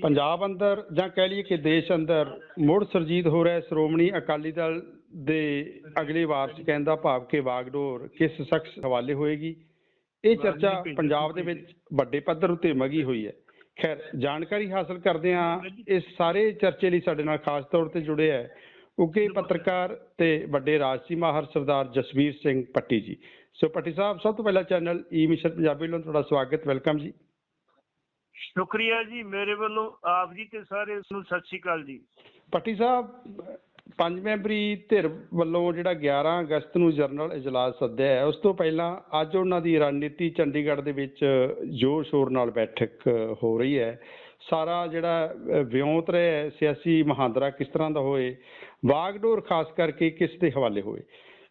ਪੰਜਾਬ ਅੰਦਰ ਜਾਂ ਕਹਿ ਲਈਏ ਕਿ ਦੇਸ਼ ਅੰਦਰ ਮੁੜ ਸਰਜੀਤ ਹੋ ਰਿਹਾ ਸ਼੍ਰੋਮਣੀ ਅਕਾਲੀ ਦਲ ਦੇ ਅਗਲੀ ਵਾਰ ਚ ਕਹਿਣ ਦਾ ਭਾਵ ਕਿ ਵਾਗਡੋਰ ਕਿਸ ਸ਼ਖਸ ਹਵਾਲੇ ਹੋਏਗੀ। ਇਹ ਚਰਚਾ ਪੰਜਾਬ ਦੇ ਵਿੱਚ ਵੱਡੇ ਪੱਧਰ ਉੱਤੇ ਮਗੀ ਹੋਈ ਹੈ। ਖੈਰ ਜਾਣਕਾਰੀ ਹਾਸਲ ਕਰਦੇ ਹਾਂ। ਇਸ ਸਾਰੇ ਚਰਚੇ ਲਈ ਸਾਡੇ ਨਾਲ ਖਾਸ ਤੌਰ ਤੇ ਜੁੜੇ ਹੈ ਉੱਘੇ ਪੱਤਰਕਾਰ ਤੇ ਵੱਡੇ ਰਾਜਸੀ ਮਾਹਰ ਸਰਦਾਰ ਜਸਵੀਰ ਸਿੰਘ ਪੱਟੀ ਜੀ। ਸੋ ਪੱਟੀ ਸਾਹਿਬ ਸਭ ਤੋਂ ਪਹਿਲਾਂ ਚੈਨਲ ਈ ਮਿਸ਼ਨ ਪੰਜਾਬੀ ਵੱਲੋਂ ਤੁਹਾਡਾ ਸਵਾਗਤ ਵੈਲਕਮ ਜੀ। ਸ਼ੁਕਰੀਆ ਜੀ ਮੇਰੇ ਵੱਲੋਂ ਆਪ ਜੀ ਤੇ ਸਾਰੇ ਨੂੰ ਸਤਿ ਸ਼੍ਰੀ ਅਕਾਲ ਜੀ। ਪੱਟੀ ਸਾਹਿਬ ਪੰਜ ਮੈਂਬਰੀ ਧਿਰ ਵੱਲੋਂ ਜਿਹੜਾ 11 ਅਗਸਤ ਨੂੰ ਜਨਰਲ ਇਜਲਾਸ ਸੱਦਿਆ ਹੈ, ਉਸ ਤੋਂ ਪਹਿਲਾਂ ਅੱਜ ਉਹਨਾਂ ਦੀ ਰਣਨੀਤੀ ਚੰਡੀਗੜ੍ਹ ਦੇ ਵਿੱਚ ਜ਼ੋਰ ਸ਼ੋਰ ਨਾਲ ਬੈਠਕ ਹੋ ਰਹੀ ਹੈ। ਸਾਰਾ ਜਿਹੜਾ ਵਿਉਂਤ ਰਿਹਾ ਸਿਆਸੀ ਮਹਾਂਦਰਾ ਕਿਸ ਤਰ੍ਹਾਂ ਦਾ ਹੋਏ, ਵਾਗਡੋਰ ਖਾਸ ਕਰਕੇ ਕਿਸ ਦੇ ਹਵਾਲੇ ਹੋਏ।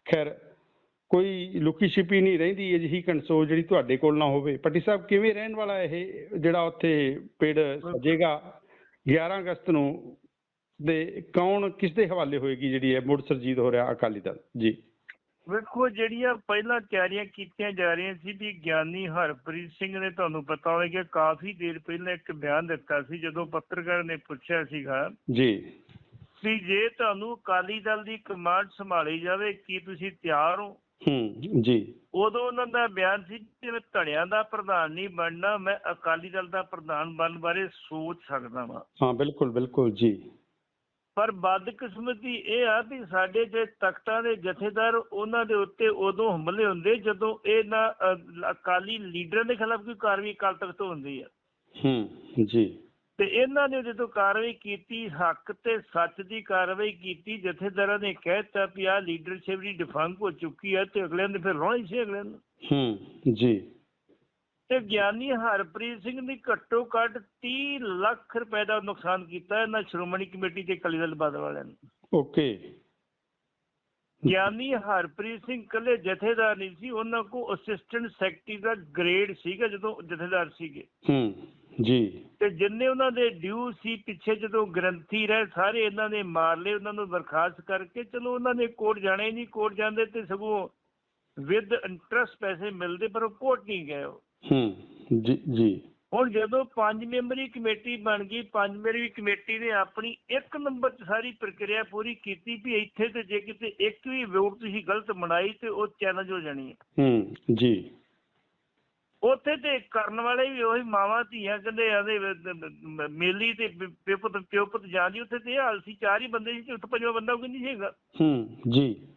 ਖੈਰ ਕੋਈ ਲੁਕੀ ਛਿਪੀ ਨਹੀਂ ਰਹਿੰਦੀ ਅਜਿਹੀ ਕਨਸੋਲ ਜਿਹੜੀ ਤੁਹਾਡੇ ਕੋਲ ਨਾ ਹੋਵੇ। ਪੱਟੀ ਸਾਹਿਬ ਕਿਵੇਂ ਰਹਿਣ ਵਾਲਾ ਇਹ ਜਿਹੜਾ ਉੱਥੇ ਪਿੜ ਸਜੇਗਾ 11 ਅਗਸਤ ਨੂੰ? ਦੇ ਕੌਣ ਕਿਸ ਦੇ ਹਵਾਲੇ ਹੋਏਗੀ ਜਿਹੜੀ ਹੈ ਮੁੜ ਸਰਜੀਤ ਹੋ ਰਿਹਾ ਅਕਾਲੀ ਦਲ? ਜੀ। ਵੇਖੋ ਜਿਹੜੀਆਂ ਪਹਿਲਾਂ ਤਿਆਰੀਆਂ ਕੀਤੀਆਂ ਜਾ ਰਹੀਆਂ ਸੀ ਵੀ ਗਿਆਨੀ ਹਰਪ੍ਰੀਤ ਸਿੰਘ ਨੇ ਤੁਹਾਨੂੰ ਪਤਾ ਹੋਵੇਗਾ ਕਾਫੀ ਦੇਰ ਪਹਿਲਾਂ ਇੱਕ ਬਿਆਨ ਦਿੱਤਾ ਸੀ ਜਦੋਂ ਪੱਤਰਕਾਰ ਨੇ ਪੁੱਛਿਆ ਸੀਗਾ ਜੀ। ਵੀ ਜੇ ਤੁਹਾਨੂੰ ਅਕਾਲੀ ਦਲ ਦੀ ਕਮਾਂਡ ਸੰਭਾਲੀ ਜਾਵੇ ਕੀ ਤੁਸੀਂ ਤਿਆਰ ਹੋ? ਹੂੰ ਜੀ। ਉਦੋਂ ਉਹਨਾਂ ਦਾ ਬਿਆਨ ਸੀ ਕਿ ਮੈਂ ਧੜਿਆਂ ਦਾ ਪ੍ਰਧਾਨ ਨਹੀਂ ਬਣਨਾ ਮੈਂ ਅਕਾਲੀ ਦਲ ਦਾ ਪ੍ਰਧਾਨ ਬਣਨ ਬਾਰੇ ਸੋਚ ਸਕਦਾ ਹਾਂ ਹਾਂ ਬਿਲਕੁਲ ਬਿਲਕੁਲ ਜੀ। ਪਰ ਬਦਕਿਸਮਤੀ ਇਹ ਆ ਵੀ ਸਾਡੇ ਜੇ ਤਖਤਾਂ ਦੇ ਜਥੇਦਾਰ ਉਹਨਾਂ ਦੇ ਉੱਤੇ ਉਦੋਂ ਹਮਲੇ ਹੁੰਦੇ ਜਦੋਂ ਇਹ ਨਾ ਅ, ਅਕਾਲੀ ਲੀਡਰਾਂ ਦੇ ਖਿਲਾਫ ਕੋਈ ਕਾਰਵਾਈ ਅਕਾਲ ਤਖਤ ਹੁੰਦੀ ਆ। ਹੂੰ ਜੀ। ਤੇ ਇਹਨਾਂ ਨੇ ਜਦੋਂ ਕਾਰਵਾਈ ਕੀਤੀ ਹੱਕ ਤੇ ਸੱਚ ਦੀ ਕਾਰਵਾਈ ਕੀਤੀ ਜਥੇਦਾਰਾਂ ਨੇ ਕਹਿਤਾ ਵੀ ਆ ਲੀਡਰਸ਼ਿਪ ਦੀ ਡਿਫੰਗ ਹੋ ਚੁੱਕੀ ਹੈ ਤੇ ਅਗਲਿਆਂ ਨੇ ਫਿਰ ਰੋਣਾ ਸੀ ਅਗਲਿਆਂ ਨੂੰ ਹੂੰ ਜੀ। ਤੇ ਗਿਆਨੀ ਹਰਪ੍ਰੀਤ ਸਿੰਘ ਨੇ ਘੱਟੋ ਘੱਟ 30 ਲੱਖ ਰੁਪਏ ਦਾ ਨੁਕਸਾਨ ਕੀਤਾ ਇਹਨਾਂ ਸ਼੍ਰੋਮਣੀ ਕਮੇਟੀ ਤੇ ਅਕਾਲੀ ਦਲ ਬਾਦਲ ਵਾਲਿਆਂ ਨੇ। ਓਕੇ। ਗਿਆਨੀ ਹਰਪ੍ਰੀਤ ਸਿੰਘ ਕੱਲੇ ਜਥੇਦਾਰ ਨਹੀਂ ਸੀ ਉਹਨਾਂ ਕੋ ਅਸਿਸਟੈਂਟ ਸੈਕਟਰੀ ਦਾ ਗ੍ਰੇਡ ਸੀਗਾ ਜਦੋਂ ਜਥੇਦਾਰ ਸੀਗੇ। ਹੂੰ। ਜੀ। ਤੇ ਜਿੰਨੇ ਉਹਨਾਂ ਦੇ ਡਿਊ ਸੀ ਪਿੱਛੇ ਜਦੋਂ ਗ੍ਰੰਥੀ ਰਹੇ ਸਾਰੇ ਇਹਨਾਂ ਨੇ ਮਾਰ ਲਏ ਉਹਨਾਂ ਨੂੰ ਬਰਖਾਸਤ ਕਰਕੇ ਚਲੋ ਉਹਨਾਂ ਨੇ ਕੋਰਟ ਜਾਣੇ ਨਹੀਂ ਕੋਰਟ ਜਾਂਦੇ ਤੇ ਸਗੋਂ ਵਿਦ ਇੰਟਰਸਟ ਪੈਸੇ ਮਿਲਦੇ ਪਰ ਉਹ ਕੋਰਟ ਨਹੀਂ ਗਏ ਹੂੰ ਜੀ ਜੀ। ਹੁਣ ਜਦੋਂ ਪੰਜ ਮੈਂਬਰੀ ਕਮੇਟੀ ਬਣ ਗਈ ਪੰਜ ਮੈਂਬਰੀ ਕਮੇਟੀ ਨੇ ਆਪਣੀ ਇੱਕ ਨੰਬਰ 'ਚ ਸਾਰੀ ਪ੍ਰਕਿਰਿਆ ਪੂਰੀ ਕੀਤੀ ਵੀ ਇੱਥੇ ਤੇ ਜੇ ਕਿਤੇ ਇੱਕ ਵੀ ਵੋਟ ਤੁਸੀਂ ਗਲਤ ਬਣਾਈ ਤੇ ਉਹ ਚੈਲੰਜ ਹੋ ਜਾਣੀ ਹੈ। ਹੂੰ ਜੀ। ਉੱਥੇ ਤੇ ਕਰਨ ਵਾਲੇ ਵੀ ਉਹੀ ਮਾਵਾਂ ਧੀਆਂ ਕਹਿੰਦੇ ਆਦੇ ਮੇਲੀ ਤੇ ਪਿਓਪਤ ਪਿਓਪਤ ਜਾਂਦੀ ਉੱਥੇ ਤੇ ਇਹ ਹਾਲ ਸੀ ਚਾਰ ਹੀ ਬੰਦੇ ਸੀ ਉੱਥੇ ਪੰਜਵਾਂ ਬੰਦਾ ਕੋਈ ਨਹੀਂ ਸੀਗਾ ਹੂੰ ਜੀ।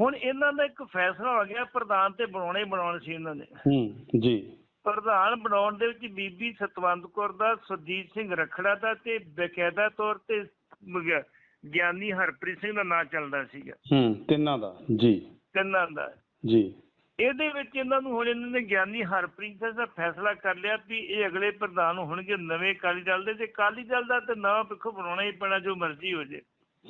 ਹੁਣ ਇਹਨਾਂ ਦਾ ਇੱਕ ਫੈਸਲਾ ਹੋ ਗਿਆ ਪ੍ਰਧਾਨ ਤੇ ਬਣਾਉਣੇ ਬਣਾਉਣੇ ਸੀ ਇਹਨਾਂ ਨੇ। ਹੂੰ ਜੀ। ਪ੍ਰਧਾਨ ਬਣਾਉਣ ਦੇ ਵਿੱਚ ਬੀਬੀ ਸਤਵੰਤ ਕੌਰ ਦਾ ਸੁਰਜੀਤ ਸਿੰਘ ਰਖੜਾ ਦਾ ਤੇ ਬਕਾਇਦਾ ਤੌਰ ਤੇ ਗਿਆਨੀ ਹਰਪ੍ਰੀਤ ਸਿੰਘ ਦਾ ਨਾਂ ਚੱਲਦਾ ਸੀਗਾ। ਹੂੰ ਤਿੰਨਾਂ ਦਾ ਜੀ। ਤਿੰਨਾਂ ਦਾ। ਜੀ। ਇਹਦੇ ਵਿੱਚ ਇਹਨਾਂ ਨੂੰ ਹੁਣ ਇਹਨਾਂ ਨੇ ਗਿਆਨੀ ਹਰਪ੍ਰੀਤ ਸਿੰਘ ਦਾ ਫੈਸਲਾ ਕਰ ਲਿਆ ਵੀ ਇਹ ਅਗਲੇ ਪ੍ਰਧਾਨ ਹੋਣਗੇ ਨਵੇਂ ਅਕਾਲੀ ਦਲ ਦੇ ਤੇ ਅਕਾਲੀ ਦਲ ਦਾ ਤੇ ਨਾਂ ਪਿੱਛੋਂ ਬਣਾਉਣਾ ਹੀ ਪੈਣਾ ਜੋ ਮਰਜ਼ੀ ਹੋ ਜੇ।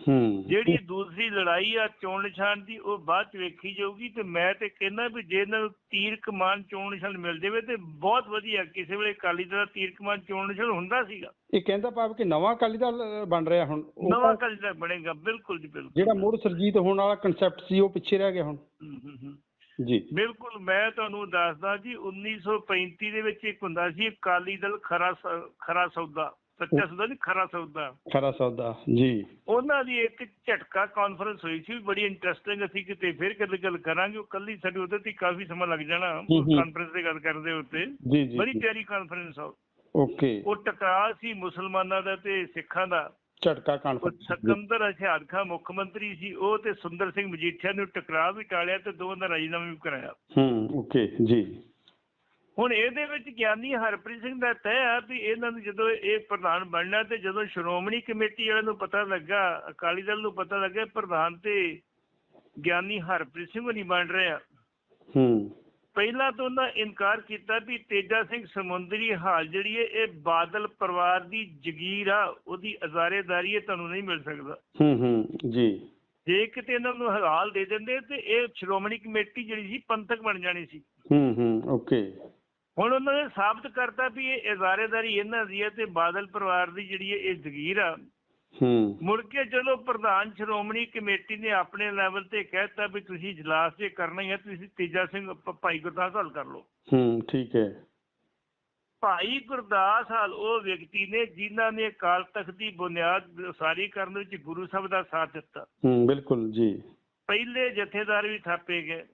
ਹੂੰ। ਜਿਹੜੀ ਦੂਸਰੀ ਲੜਾਈ ਆ ਚੋਣ ਨਿਸ਼ਾਨ ਦੀ ਉਹ ਬਾਅਦ ਚ ਵੇਖੀ ਜਾਊਗੀ ਤੇ ਮੈਂ ਤੇ ਕਹਿੰਦਾ ਵੀ ਜੇ ਇਹਨਾਂ ਨੂੰ ਤੀਰ ਕਮਾਨ ਚੋਣ ਨਿਸ਼ਾਨ ਮਿਲ ਜਾਵੇ ਤੇ ਬਹੁਤ ਵਧੀਆ ਕਿਸੇ ਵੇਲੇ ਅਕਾਲੀ ਦਲ ਦਾ ਤੀਰ ਕਮਾਨ ਚੋਣ ਨਿਸ਼ਾਨ ਹੁੰਦਾ ਸੀਗਾ। ਇਹ ਕਹਿੰਦਾ ਭਾਵ ਕਿ ਨਵਾਂ ਅਕਾਲੀ ਦਲ ਬਣ ਰਿਹਾ ਹੁਣ। ਨਵਾਂ ਤਾਂ ਅਕਾਲੀ ਦਲ ਬਣੇਗਾ ਬਿਲਕੁਲ ਜੀ ਬਿਲਕੁਲ। ਜਿਹੜਾ ਮੁੜ ਸਰਜੀਤ ਹੋਣ ਵਾਲਾ ਕਨਸੈਪਟ ਸੀ ਉਹ ਪਿੱਛੇ ਰਹਿ ਗਿਆ ਹੁਣ। ਹੂੰ, ਹੂੰ, ਹੂੰ। ਜੀ। ਬਿਲਕੁਲ ਮੈਂ ਤੁਹਾਨੂੰ ਦੱਸਦਾ ਜੀ 1935 ਦੇ ਵਿੱਚ ਇੱਕ ਹੁੰਦਾ ਸੀ ਅਕਾਲੀ ਦਲ ਖਰਾ ਖਰਾ ਸੌਦਾ ਸੱਚਾ ਸੌਦਾ ਨਹੀਂ ਖਰਾ ਸੌਦਾ। ਖਰਾ ਸੌਦਾ ਜੀ। ਉਹਨਾਂ ਦੀ ਇੱਕ ਝਟਕਾ ਕਾਨਫਰੰਸ ਹੋਈ ਸੀ ਬੜੀ ਇੰਟਰਸਟਿੰਗ ਅਸੀਂ ਕਿਤੇ ਫਿਰ ਕਦੇ ਗੱਲ ਕਰਾਂਗੇ ਉਹ ਕੱਲੀ ਸਾਡੀ ਉਹਦੇ ਤੇ ਕਾਫੀ ਸਮਾਂ ਲੱਗ ਜਾਣਾ। ਕਾਨਫਰੰਸ ਦੀ ਗੱਲ ਕਰਦੇ ਉੱਤੇ। ਬੜੀ। ਪਿਆਰੀ ਕਾਨਫਰੰਸ ਆ ਓਕੇ। ਉਹ ਟਕਰਾਅ ਸੀ ਮੁਸਲਮਾਨਾਂ ਦਾ ਤੇ ਸਿੱਖਾਂ ਦਾ। ਝਟਕਾ ਕਾਨਫਰੰਸ ਸਿਕੰਦਰ ਅਸ਼ਹਾਦ ਖਾਂ ਮੁੱਖ ਮੰਤਰੀ ਸੀ ਉਹ ਤੇ ਸੁੰਦਰ ਸਿੰਘ ਮਜੀਠੀਆ ਨੇ ਟਕਰਾਅ ਵੀ ਟਾਲਿਆ ਤੇ ਦੋਵਾਂ ਦਾ ਰਾਜੀਨਾਮਾ ਵੀ ਕਰਾਇਆ। ਹੂੰ ਓਕੇ ਜੀ। ਹੁਣ ਇਹਦੇ ਵਿੱਚ ਗਿਆਨੀ ਹਰਪ੍ਰੀਤ ਸਿੰਘ ਦਾ ਤੈਅ ਆ ਵੀ ਇਹਨਾਂ ਨੂੰ ਜਦੋਂ ਇਹ ਪ੍ਰਧਾਨ ਬਣਨਾ ਤੇ ਜਦੋਂ ਸ਼੍ਰੋਮਣੀ ਕਮੇਟੀ ਵਾਲਿਆਂ ਨੂੰ ਪਤਾ ਲੱਗਾ ਅਕਾਲੀ ਦਲ ਨੂੰ ਪਤਾ ਲੱਗਾ ਪ੍ਰਧਾਨ ਤੇ ਗਿਆਨੀ ਹਰਪ੍ਰੀਤ ਸਿੰਘ ਨਹੀਂ ਬਣ ਰਿਹਾ ਹੂੰ। ਪਹਿਲਾਂ ਤਾਂ ਉਹਨਾਂ ਇਨਕਾਰ ਕੀਤਾ ਵੀ ਤੇਜਾ ਸਿੰਘ ਸਮੁੰਦਰੀ ਹਾਲ ਜਿਹੜੀ ਹੈ ਇਹ ਬਾਦਲ ਪਰਿਵਾਰ ਦੀ ਜ਼ਗੀਰ ਆ ਉਹਦੀ ਅਜ਼ਾਰੇਦਾਰੀ ਇਹ ਤੁਹਾਨੂੰ ਨਹੀਂ ਮਿਲ ਸਕਦਾ। ਹੂੰ ਹੂੰ ਜੀ। ਜੇ ਕਿਤੇ ਇਹਨਾਂ ਨੂੰ ਹਵਾਲ ਦੇ ਦਿੰਦੇ ਤੇ ਇਹ ਸ਼੍ਰੋਮਣੀ ਕਮੇਟੀ ਜਿਹੜੀ ਸੀ ਪੰਥਕ ਬਣ ਜਾਣੀ ਸੀ। ਹੂੰ ਹੂੰ ਓਕੇ। ਹੁਣ ਉਹਨਾਂ ਨੇ ਸਾਬਤ ਕਰਤਾ ਵੀ ਇਹ ਇਜ਼ਾਰੇਦਾਰੀ ਇਹਨਾਂ ਦੀ ਹੈ ਤੇ ਬਾਦਲ ਪਰਿਵਾਰ ਦੀ ਜਿਹੜੀ ਹੈ ਇਹ ਜ਼ਗੀਰ ਆ। ਹੂੰ। ਮੁੜ ਕੇ ਜਦੋਂ ਪ੍ਰਧਾਨ ਸ਼੍ਰੋਮਣੀ ਕਮੇਟੀ ਨੇ ਆਪਣੇ ਲੈਵਲ ਤੇ ਕਹਿਤਾ ਵੀ ਤੁਸੀਂ ਇਜਲਾਸ ਜੇ ਕਰਨਾ ਹੀ ਹੈ ਤੁਸੀਂ ਤੇਜਾ ਸਿੰਘ ਭਾਈ ਗੁਰਦਾਸ ਹੱਲ ਕਰ ਲਓ। ਹੂੰ ਠੀਕ ਹੈ। ਭਾਈ ਗੁਰਦਾਸ ਹਾਲ ਉਹ ਵਿਅਕਤੀ ਨੇ ਜਿਨ੍ਹਾਂ ਨੇ ਅਕਾਲ ਤਖਤ ਦੀ ਬੁਨਿਆਦ ਉਸਾਰੀ ਕਰਨ ਵਿੱਚ ਗੁਰੂ ਸਾਹਿਬ ਦਾ ਸਾਥ ਦਿੱਤਾ। ਹੂੰ ਬਿਲਕੁਲ ਜੀ। ਪਹਿਲੇ ਜਥੇਦਾਰ ਵੀ ਥਾਪੇ ਗਏ।